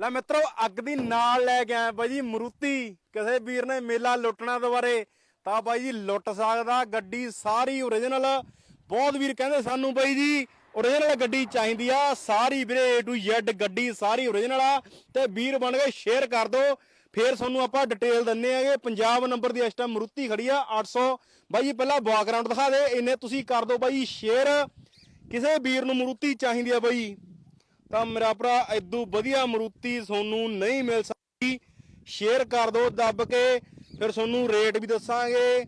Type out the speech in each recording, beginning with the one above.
ਲੈ ਮਿੱਤਰੋ, ਅੱਗ ਦੀ ਨਾਲ ਲੈ ਕੇ ਆਇਆ ਬਾਈ ਜੀ ਮਰੂਤੀ। ਕਿਸੇ ਵੀਰ ਨੇ ਮੇਲਾ ਲੁੱਟਣਾ ਦੁਬਾਰੇ, ਤਾਂ ਬਾਈ ਜੀ ਲੁੱਟ ਸਕਦਾ, ਗੱਡੀ ਸਾਰੀ ਓਰੀਜਨਲ ਬਹੁਤ ਵੀਰ ਕਹਿੰਦੇ ਸਾਨੂੰ ਬਾਈ ਜੀ ਓਰੀਜਨਲ ਗੱਡੀ ਚਾਹੀਦੀ ਆ, ਸਾਰੀ ਵੀਰੇ A to Z ਗੱਡੀ ਸਾਰੀ ਓਰੀਜਨਲ ਆ, ਤੇ ਵੀਰ ਬਣ ਕੇ ਸ਼ੇਅਰ ਕਰ ਦਿਓ ਫੇਰ ਤੁਹਾਨੂੰ ਆਪਾਂ ਡਿਟੇਲ ਦਿੰਨੇ ਆਗੇ, ਪੰਜਾਬ ਨੰਬਰ ਦੀ ਇਸ ਟਾਈਮ ਮਰੂਤੀ ਖੜੀ ਆ 800 ਬਾਈ ਜੀ ਪਹਿਲਾਂ ਬੈਕਗ੍ਰਾਉਂਡ ਦਿਖਾ ਦੇ, ਇੰਨੇ ਤੁਸੀਂ ਕਰ ਦਿਓ ਬਾਈ ਸ਼ੇਅਰ ਕਿਸੇ ਵੀਰ ਨੂੰ ਮਰੂਤੀ ਚਾਹੀਦੀ ਆ ਬਾਈ। ਤਾਂ ਮੇਰਾ ਭਰਾ ਐਦੂ ਵਧੀਆ ਮਰੂਤੀ ਤੁਹਾਨੂੰ ਨਹੀਂ ਮਿਲ ਸਕਦੀ। ਸ਼ੇਅਰ ਕਰ ਦਿਓ ਦੱਬ ਕੇ, ਫਿਰ ਤੁਹਾਨੂੰ ਰੇਟ ਵੀ ਦੱਸਾਂਗੇ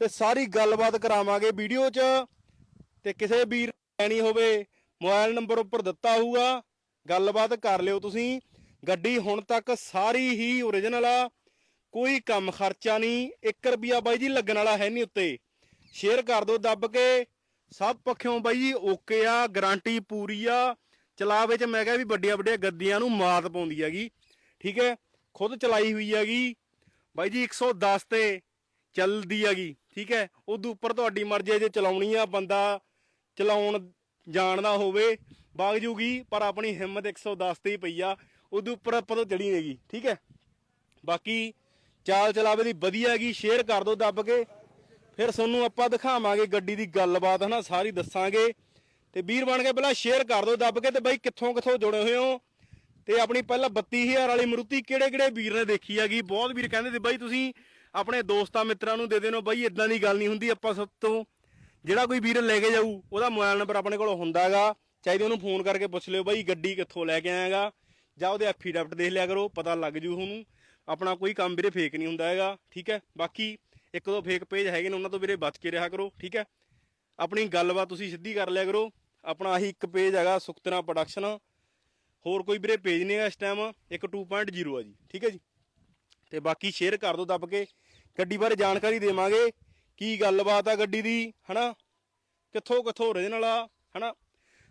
ਤੇ ਸਾਰੀ ਗੱਲਬਾਤ ਕਰਾਵਾਂਗੇ ਵੀਡੀਓ 'ਚ। ਤੇ ਕਿਸੇ ਵੀਰ ਲੈਣੀ ਹੋਵੇ, ਮੋਬਾਈਲ ਨੰਬਰ ਉੱਪਰ ਦਿੱਤਾ ਹੋਊਗਾ, ਗੱਲਬਾਤ ਕਰ ਲਿਓ ਤੁਸੀਂ। ਗੱਡੀ ਹੁਣ ਤੱਕ ਸਾਰੀ ਹੀ ਓਰੀਜਨਲ ਆ, ਕੋਈ ਕੰਮ ਖਰਚਾ ਨਹੀਂ 1 ਰੁਪਿਆ ਬਾਈ ਜੀ ਲੱਗਣ ਵਾਲਾ ਹੈ ਨਹੀਂ ਉੱਤੇ। ਸ਼ੇਅਰ ਕਰ ਦਿਓ ਦੱਬ ਕੇ, ਸਭ ਪੱਖਿਓਂ ਬਾਈ ਜੀ ਓਕੇ ਆ ਗਾਰੰਟੀ ਪੂਰੀ ਆ। ਚਲਾ ਵਿੱਚ ਮੈਂ ਕਿਹਾ ਵੀ ਵੱਡੀਆਂ ਵੱਡੀਆਂ ਗੱਦੀਆਂ ਨੂੰ ਮਾਤ ਪਾਉਂਦੀ ਹੈਗੀ, ਠੀਕ ਹੈ, ਖੁਦ ਚਲਾਈ ਹੋਈ ਹੈਗੀ, ਬਾਈ ਜੀ 110 ਤੇ ਚੱਲਦੀ ਹੈਗੀ, ਠੀਕ ਹੈ ਉਦੋਂ ਉੱਪਰ ਤੁਹਾਡੀ ਮਰਜ਼ੀ ਹੈ ਜੇ ਚਲਾਉਣੀ ਆ ਬੰਦਾ, ਚਲਾਉਣ ਜਾਣਦਾ ਹੋਵੇ ਵਗ ਜੂਗੀ, ਪਰ ਆਪਣੀ ਹਿੰਮਤ 110 ਤੇ ਹੀ ਪਈ ਆ ਉਦੋਂ ਉੱਪਰ ਆਪਾਂ ਤੋਂ ਚੜੀ ਨੇਗੀ ਠੀਕ ਹੈ, ਬਾਕੀ ਚਾਲ ਚਲਾਵੇ ਦੀ ਵਧੀਆ ਹੈਗੀ ਸ਼ੇਅਰ ਕਰ ਦਿਓ ਦੱਬ ਕੇ, ਫਿਰ ਤੁਹਾਨੂੰ ਆਪਾਂ ਦਿਖਾਵਾਂਗੇ ਗੱਡੀ ਦੀ ਗੱਲਬਾਤ, ਹਨਾ, ਸਾਰੀ ਦੱਸਾਂਗੇ। ਤੇ ਵੀਰ ਬਣ ਕੇ ਪਹਿਲਾਂ ਸ਼ੇਅਰ ਕਰ ਦਿਓ, ਦੱਬ ਕੇ ਤੇ ਬਾਈ ਕਿੱਥੋਂ ਕਿੱਥੋਂ ਜੁੜੇ ਹੋਏ ਹੋ? ਤੇ ਆਪਣੀ ਪਹਿਲਾਂ 32000 ਵਾਲੀ ਮਰੂਤੀ ਕਿਹੜੇ ਕਿਹੜੇ ਵੀਰ ਨੇ ਦੇਖੀ ਹੈਗੀ? ਬਹੁਤ ਵੀਰ ਕਹਿੰਦੇ ਸੀ, ਬਾਈ ਤੁਸੀਂ ਆਪਣੇ ਦੋਸਤਾਂ ਮਿੱਤਰਾਂ ਨੂੰ ਦੇ ਦੇਣੋ, ਬਾਈ ਇਦਾਂ ਦੀ ਗੱਲ ਨਹੀਂ ਹੁੰਦੀ ਆਪਾਂ ਸਭ ਤੋਂ। ਜਿਹੜਾ ਕੋਈ ਵੀਰ ਲੈ ਕੇ ਜਾਊ, ਉਹਦਾ ਮੋਬਾਈਲ ਨੰਬਰ ਆਪਣੇ ਕੋਲ ਹੁੰਦਾ ਹੈਗਾ। ਚਾਹੀਦਾ ਉਹਨੂੰ ਫੋਨ ਕਰਕੇ ਪੁੱਛ ਲਿਓ, ਬਾਈ ਗੱਡੀ ਕਿੱਥੋਂ ਲੈ ਕੇ ਆਏਗਾ ਜਾਂ ਉਹਦੇ ਐਫੀਡੈਵਿਟ ਦੇਖ ਲਿਆ ਕਰੋ, ਪਤਾ ਲੱਗ ਜੂ ਉਹਨੂੰ। ਆਪਣਾ ਕੋਈ ਕੰਮ ਵੀਰੇ ਫੇਕ ਨਹੀਂ ਹੁੰਦਾ ਹੈਗਾ, ਠੀਕ ਹੈ? ਬਾਕੀ ਇੱਕ ਦੋ ਫੇਕ ਪੇਜ ਹੈਗੇ ਨੇ, ਉਹਨਾਂ ਤੋਂ ਵੀਰੇ ਬਚ ਕੇ ਰਿਹਾ ਕਰੋ, ਠੀਕ ਹੈ? ਆਪਣੀ ਗੱਲਬਾਤ ਤੁਸੀਂ ਸਿੱਧੀ ਕਰ ਲਿਆ ਕਰੋ। ਆਪਣਾ ਆਹੀ ਇੱਕ ਪੇਜ ਹੈਗਾ ਸੁਖਤਨਾ ਪ੍ਰੋਡਕਸ਼ਨ ਹੋਰ ਕੋਈ ਵੀਰੇ ਪੇਜ ਨਹੀਂ ਹੈ ਇਸ ਟਾਈਮ ਇੱਕ 2.0 ਆ ਜੀ, ਠੀਕ ਹੈ ਜੀ। ਤੇ ਬਾਕੀ ਸ਼ੇਅਰ ਕਰ ਦਿਓ ਦੱਬ ਕੇ। ਗੱਡੀ ਬਾਰੇ ਜਾਣਕਾਰੀ ਦੇਵਾਂਗੇ ਕੀ ਗੱਲਬਾਤ ਆ ਗੱਡੀ ਦੀ, ਹਨਾ? ਕਿੱਥੋਂ ਕਿੱਥੋਂ ਓਰੀਜਨਲ ਆ, ਹਨਾ?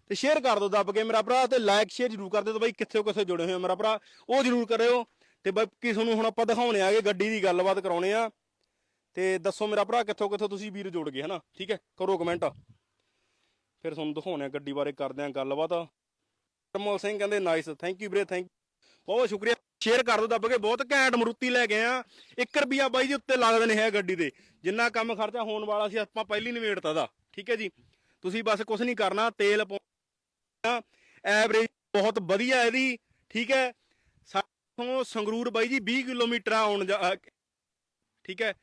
ਤੇ ਸ਼ੇਅਰ ਕਰ ਦਿਓ ਦੱਬ ਕੇ ਮੇਰਾ ਭਰਾ ਤੇ ਲਾਈਕ ਸ਼ੇਅਰ ਜਰੂਰ ਕਰ ਦਿਓ ਤੇ ਬਾਈ ਕਿੱਥੇ ਕਿੱਥੇ ਜੁੜੇ ਹੋਏ ਮੇਰਾ ਭਰਾ। ਉਹ ਜਰੂਰ ਕਰਿਓ। ਤੇ ਬਾਕੀ ਤੁਹਾਨੂੰ ਹੁਣ ਆਪਾਂ ਦਿਖਾਉਣੇ ਆਗੇ ਗੱਡੀ ਦੀ ਗੱਲਬਾਤ ਕਰਾਉਣੇ ਆ। ਤੇ ਦੱਸੋ ਮੇਰਾ ਭਰਾ ਕਿੱਥੋਂ ਕਿੱਥੋਂ ਤੁਸੀਂ ਵੀਰ ਜੋੜ ਗਏ, ਹਨਾ? ਠੀਕ ਹੈ? ਕਰੋ ਕਮੈਂਟ ਫਿਰ ਤੁਹਾਨੂੰ ਦਿਖਾਉਣੇ ਆ ਗੱਡੀ ਬਾਰੇ, ਕਰਦੇ ਆ ਗੱਲਬਾਤ। ਕਰਮਲ ਸਿੰਘ ਕਹਿੰਦੇ ਨਾਈਸ ਥੈਂਕ ਯੂ ਵੀਰੇ ਥੈਂਕ ਬਹੁਤ ਸ਼ੁਕਰੀਆ। ਸ਼ੇਅਰ ਕਰ ਦਿਓ, ਦੱਬ ਕੇ ਬਹੁਤ ਘੈਂਟ ਮਰੂਤੀ ਲੈ ਗਏ ਆ। 1 ਰੁਪਿਆ ਬਾਈ ਜੀ ਉੱਤੇ ਲੱਗਦੇ ਨੇ ਹੈ ਗੱਡੀ ਦੇ। ਜਿੰਨਾ ਕੰਮ ਖਰਚਾ ਹੋਣ ਵਾਲਾ ਸੀ, ਆਪਾਂ ਪਹਿਲੀ ਨਿਵੇੜਤਾ ਦਾ। ਠੀਕ ਹੈ ਜੀ? ਤੁਸੀਂ ਬਸ ਕੁਝ ਨਹੀਂ ਕਰਨਾ, ਤੇਲ ਪਾਉਣਾ ਐਵਰੇਜ ਬਹੁਤ ਵਧੀਆ ਇਹਦੀ। ਠੀਕ ਹੈ? ਸਾਥੋਂ ਸੰਗਰੂਰ ਬਾਈ ਜੀ 20 ਕਿਲੋਮੀਟਰ ਆਉਣ ਜਾ- ਅਹ ਠੀਕ ਹੈ?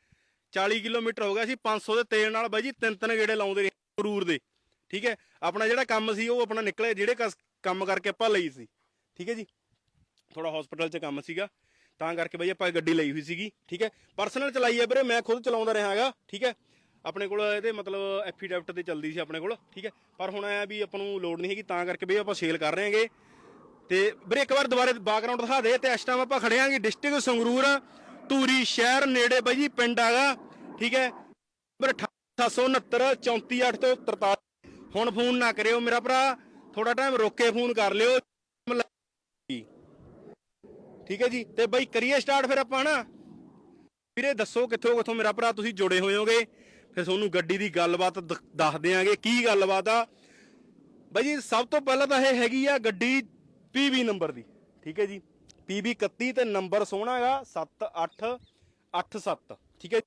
40 ਕਿਲੋਮੀਟਰ ਹੋ ਗਿਆ ਸੀ 500 ਦੇ ਤੇਲ ਨਾਲ ਬਾਈ ਜੀ ਤਿੰਨ ਤਿੰਨ ਗੇੜੇ ਲਾਉਂਦੇ ਰਹੇ ਸੰਗਰੂਰ ਦੇ, ਠੀਕ ਹੈ? ਆਪਣਾ ਜਿਹੜਾ ਕੰਮ ਸੀ, ਉਹ ਆਪਣਾ ਨਿਕਲੇ ਜਿਹੜੇ ਕਸ- ਕੰਮ ਕਰਕੇ ਆਪਾਂ ਲਈ ਸੀ, ਠੀਕ ਹੈ ਜੀ? ਥੋੜਾ ਹਸਪੀਟਲ 'ਚ ਕੰਮ ਸੀਗਾ, ਤਾਂ ਕਰਕੇ ਬਈ ਆਪਾਂ ਗੱਡੀ ਲਈ ਹੋਈ ਸੀਗੀ, ਠੀਕ ਹੈ? ਪਰਸਨਲ ਚਲਾਈ ਹੈ ਵੀਰੇ, ਮੈਂ ਖੁਦ ਚਲਾਉਂਦਾ ਰਿਹਾ ਹੈਗਾ, ਠੀਕ ਹੈ? ਆਪਣੇ ਕੋਲ ਇਹਦੇ ਮਤਲਬ ਐਫੀਡੈਵਿਟ ਤੇ ਚੱਲਦੀ ਸੀ ਆਪਣੇ ਕੋਲ, ਠੀਕ ਹੈ? ਪਰ ਹੁਣ ਆਇਆ ਵੀ ਆਪਾਂ ਨੂੰ ਲੋਡ ਨਹੀਂ ਹੈਗੀ, ਤਾਂ ਕਰਕੇ ਬਈ ਆਪਾਂ ਸੇਲ ਕਰ ਰਹੇ ਹਾਂਗੇ। ਤੇ ਵੀਰੇ ਇੱਕ ਵਾਰ ਦੁਬਾਰੇ ਬੈਕਗ੍ਰਾਉਂਡ ਦਿਖਾ ਦੇ, ਤੇ ਇਸ ਟਾਈਮ ਆਪਾਂ ਖੜੇ ਆਂਗੇ ਡਿਸਟ੍ਰਿਕਟ ਸੰਗਰੂਰ, ਧੂਰੀ ਸ਼ਹਿਰ ਨੇੜੇ ਬਾਈ ਜੀ ਪਿੰਡ ਹੈਗਾ ਠੀਕ ਹੈ? ਨੰਬਰ 769 34843 ਹੁਣ ਫੋਨ ਨਾ ਕਰਿਓ ਮੇਰਾ ਭਰਾ ਥੋੜਾ ਟਾਈਮ ਰੋਕ ਕੇ ਫੋਨ ਕਰ ਲਿਓ। ਠੀਕ ਹੈ ਜੀ? ਤੇ ਬਾਈ ਕਰੀਏ ਸਟਾਰਟ ਫਿਰ ਆਪਾਂ ਨਾ ਵੀਰੇ ਦੱਸੋ ਕਿੱਥੋਂ ਕਿੱਥੋਂ ਮੇਰਾ ਭਰਾ, ਤੁਸੀਂ ਜੁੜੇ ਹੋਏ ਹੋਗੇ। ਫਿਰ ਤੁਹਾਨੂੰ ਗੱਡੀ ਦੀ ਗੱਲਬਾਤ ਦ- ਦੱਸ ਦਿਆਂਗੇ, ਕੀ ਗੱਲਬਾਤ ਆ। ਬਾਈ ਜੀ, ਸਭ ਤੋਂ ਪਹਿਲਾਂ ਤਾਂ ਇਹ ਹੈਗੀ ਆ ਗੱਡੀ ਪੀਬੀ ਨੰਬਰ ਦੀ। ਠੀਕ ਹੈ ਜੀ? ਪੀਬੀ 31 ਤੇ ਨੰਬਰ ਸੋਹਣਾ ਹੈਗਾ 7887 ਠੀਕ ਹੈ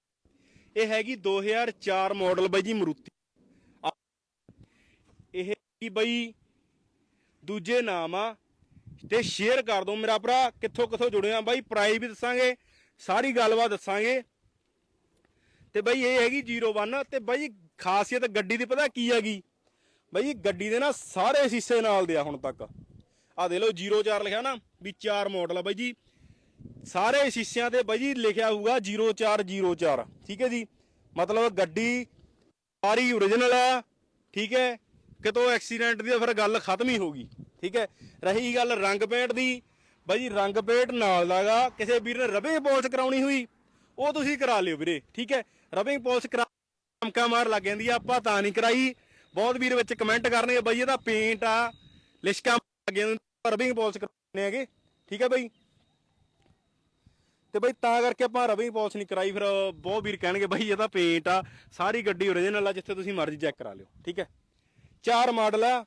ਇਹ ਹੈਗੀ 2004 ਮਾਡਲ ਬਾਈ ਜੀ ਮਰੂਤੀ। ਇਹ ਕੀ ਬਾਈ? ਦੂਜੇ ਨਾਮ ਆ। ਤੇ ਸ਼ੇਅਰ ਕਰ ਦਿਓ ਮੇਰਾ ਭਰਾ, ਕਿੱਥੋਂ ਕਿੱਥੋਂ ਜੁੜਿਆ ਬਾਈ ਪ੍ਰਾਈਸ ਵੀ ਦੱਸਾਂਗੇ, ਸਾਰੀ ਗੱਲਬਾਤ ਦੱਸਾਂਗੇ। ਤੇ ਬਾਈ ਇਹ ਹੈਗੀ 01 ਤੇ ਬਾਈ ਖਾਸੀਅਤ ਗੱਡੀ ਦੀ ਪਤਾ ਕੀ ਹੈਗੀ? ਬਾਈ ਗੱਡੀ ਦੇ ਨਾ ਸਾਰੇ ਸ਼ੀਸ਼ੇ ਨਾਲ ਦੇ ਆ ਹੁਣ ਤੱਕ। ਆ ਦੇ ਲਓ 04 ਲਿਖਿਆ ਨਾ, ਵੀ 4 ਮਾਡਲ ਆ ਬਾਈ ਜੀ। ਸਾਰੇ ਸ਼ੀਸ਼ਿਆਂ ਤੇ ਬਾਈ ਜੀ ਲਿਖਿਆ ਹੋਊਗਾ 0404 ਠੀਕ ਹੈ ਜੀ? ਮਤਲਬ ਗੱਡੀ ਸਾਰੀ ਓਰੀਜਨਲ ਆ, ਠੀਕ ਹੈ? ਕਿਤੋਂ ਐਕਸੀਡੈਂਟ ਦੀ ਫਿਰ ਗੱਲ ਖਤਮ ਹੀ ਹੋ ਗਈ। ਠੀਕ ਹੈ? ਰਹੀ ਗੱਲ ਰੰਗ ਪੇਂਟ ਦੀ। ਬਾਈ ਜੀ, ਰੰਗ ਪੇਂਟ ਨਾਲ ਲਾਗਾ ਕਿਸੇ ਵੀਰ ਨੇ ਰਬਿੰਗ ਪੋਲਿਸ ਕਰਾਉਣੀ ਹੋਈ, ਉਹ ਤੁਸੀਂ ਕਰਾ ਲਿਓ ਵੀਰੇ। ਠੀਕ ਹੈ? ਰਬਿੰਗ ਪੋਲਿਸ ਕਰਾ ਚਮਕਾ ਮਾਰ ਲੱਗ ਜਾਂਦੀ ਆ, ਆਪਾਂ ਤਾਂ ਨਹੀਂ ਕਰਾਈ। ਬਹੁਤ ਵੀਰ ਵਿੱਚ ਕਮੈਂਟ ਕਰਨੇ ਬਾਈ ਇਹਦਾ ਪੇਂਟ ਆ, ਲਿਸ਼ਕਾ ਲੱਗ ਜਾਂਦਾ ਰਬਿੰਗ ਪੋਲਿਸ ਕਰਾਉਣੇ ਹੈਗੇ। ਠੀਕ ਹੈ ਬਾਈ? ਤੇ ਬਈ ਤਾਂ ਕਰਕੇ ਆਪਾਂ ਰਵੀ ਪਾਲਿਸ਼ ਨਹੀਂ ਕਰਾਈ, ਫਿਰ ਬਹੁਤ ਵੀਰ ਕਹਿਣਗੇ ਬਈ ਇਹਦਾ ਪੇਂਟ ਆ, ਸਾਰੀ ਗੱਡੀ ਓਰੀਜਨਲ ਆ, ਜਿੱਥੇ ਤੁਸੀਂ ਮਰਜ਼ੀ ਚੈੱਕ ਕਰਾ ਲਿਓ, ਠੀਕ ਹੈ? ਚਾਰ ਮਾਡਲ ਆ,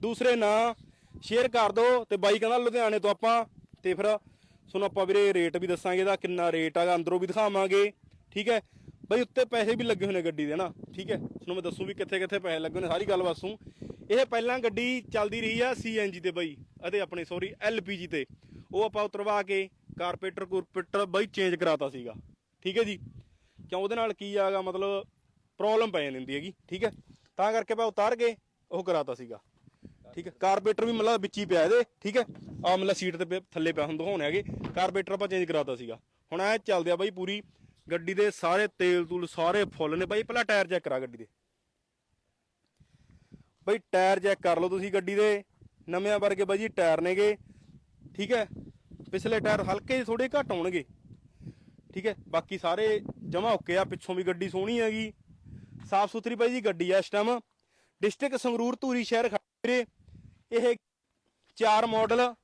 ਦੂਸਰੇ ਨਾਂ ਸ਼ੇਅਰ ਕਰ ਦਿਓ ਤੇ ਬਾਈ ਕਹਿੰਦਾ ਲੁਧਿਆਣੇ ਤੋਂ ਆਪਾਂ, ਤੇ ਫਿਰ ਤੁਹਾਨੂੰ ਆਪਾਂ ਵੀਰੇ ਰੇਟ ਵੀ ਦੱਸਾਂਗੇ, ਇਹਦਾ ਕਿੰਨਾ ਰੇਟ ਹੈਗਾ ਅੰਦਰੋਂ ਵੀ ਦਿਖਾਵਾਂਗੇ, ਠੀਕ ਹੈ? ਬਈ ਉੱਤੇ ਪੈਸੇ ਵੀ ਲੱਗੇ ਹੋਏ ਨੇ ਗੱਡੀ ਦੇ ਨਾ, ਠੀਕ ਹੈ? ਤੁਹਾਨੂੰ ਮੈਂ ਦੱਸੂ ਵੀ ਕਿੱਥੇ ਕਿੱਥੇ ਪੈਸੇ ਲੱਗੇ ਨੇ, ਸਾਰੀ ਗੱਲ ਦੱਸੂ ਇਹ ਪਹਿਲਾਂ ਗੱਡੀ ਚੱਲਦੀ ਰਹੀ ਆ ਸੀਐਨਜੀ ਤੇ ਬਈ ਅਤੇ ਆਪਣੇ ਸੌਰੀ ਐਲਪੀਜੀ ਤੇ। ਉਹ ਆਪਾਂ ਉਤਰਵਾ ਕੇ ਕਾਰਪੇਟਰ ਕੁਰਪੇਟਰ ਬਾਈ ਚੇਂਜ ਕਰਾਤਾ ਸੀਗਾ। ਠੀਕ ਹੈ ਜੀ? ਕਿਉਂ ਉਹਦੇ ਨਾਲ ਕੀ ਆਗਾ ਮਤਲਬ ਪ੍ਰੋਬਲਮ ਪੈ ਜਾਂਦੀ ਹੈਗੀ, ਠੀਕ ਹੈ? ਤਾਂ ਕਰਕੇ ਆਪਾਂ ਉਤਾਰ ਕੇ ਉਹ ਕਰਾਤਾ ਸੀਗਾ। ਠੀਕ ਹੈ? ਕਾਰਬੇਟਰ ਵੀ ਮਤਲਬ ਵਿੱਚ ਹੀ ਪਿਆ ਇਹਦੇ, ਠੀਕ ਹੈ? ਆ ਮਤਲਬ ਸੀਟ ਤੇ ਪਿਆ- ਥੱਲੇ ਪਿਆ ਹੁਣ ਹੋਣ ਹੈਗੇ। ਕਾਰਬੇਟਰ ਆਪਾਂ ਚੇਂਜ ਕਰਾਤਾ ਸੀਗਾ। ਹੁਣ ਐ ਚੱਲਦੇ ਆ ਬਾਈ ਪੂਰੀ ਗੱਡੀ ਦੇ ਸਾਰੇ ਤੇਲ ਤੂਲ ਸਾਰੇ ਫੁੱਲ ਨੇ ਬਾਈ, ਪਹਿਲਾਂ ਟਾਇਰ ਚੈੱਕ ਕਰਾ ਗੱਡੀ ਦੇ। ਬਾਈ ਟਾਇਰ ਚੈੱਕ ਕਰ ਲਓ ਤੁਸੀਂ ਗੱਡੀ ਦੇ। ਨਵਿਆਂ ਵਰਗੇ ਬਾਈ ਜੀ ਟਾਇਰ ਨੇਗੇ। ਠੀਕ ਹੈ? ਪਿਛਲੇ ਟਾਇਰ ਹਲਕੇ ਥੋੜੇ ਘੱਟ ਹੋਣਗੇ ਠੀਕ ਹੈ? ਬਾਕੀ ਸਾਰੇ ਜਮਾ ਓਕੇ ਆ, ਪਿੱਛੋਂ ਵੀ ਗੱਡੀ ਸੋਹਣੀ ਹੈਗੀ। ਸਾਫ਼ ਸੁਥਰੀ ਬਾਈ ਜੀ ਗੱਡੀ ਆ ਇਸ ਟਾਈਮ ਡਿਸਟ੍ਰਿਕਟ ਸੰਗਰੂਰ ਧੂਰੀ ਸ਼ਹਿਰ ਖੜੇ ਇਹ ਚਾਰ ਮਾਡਲ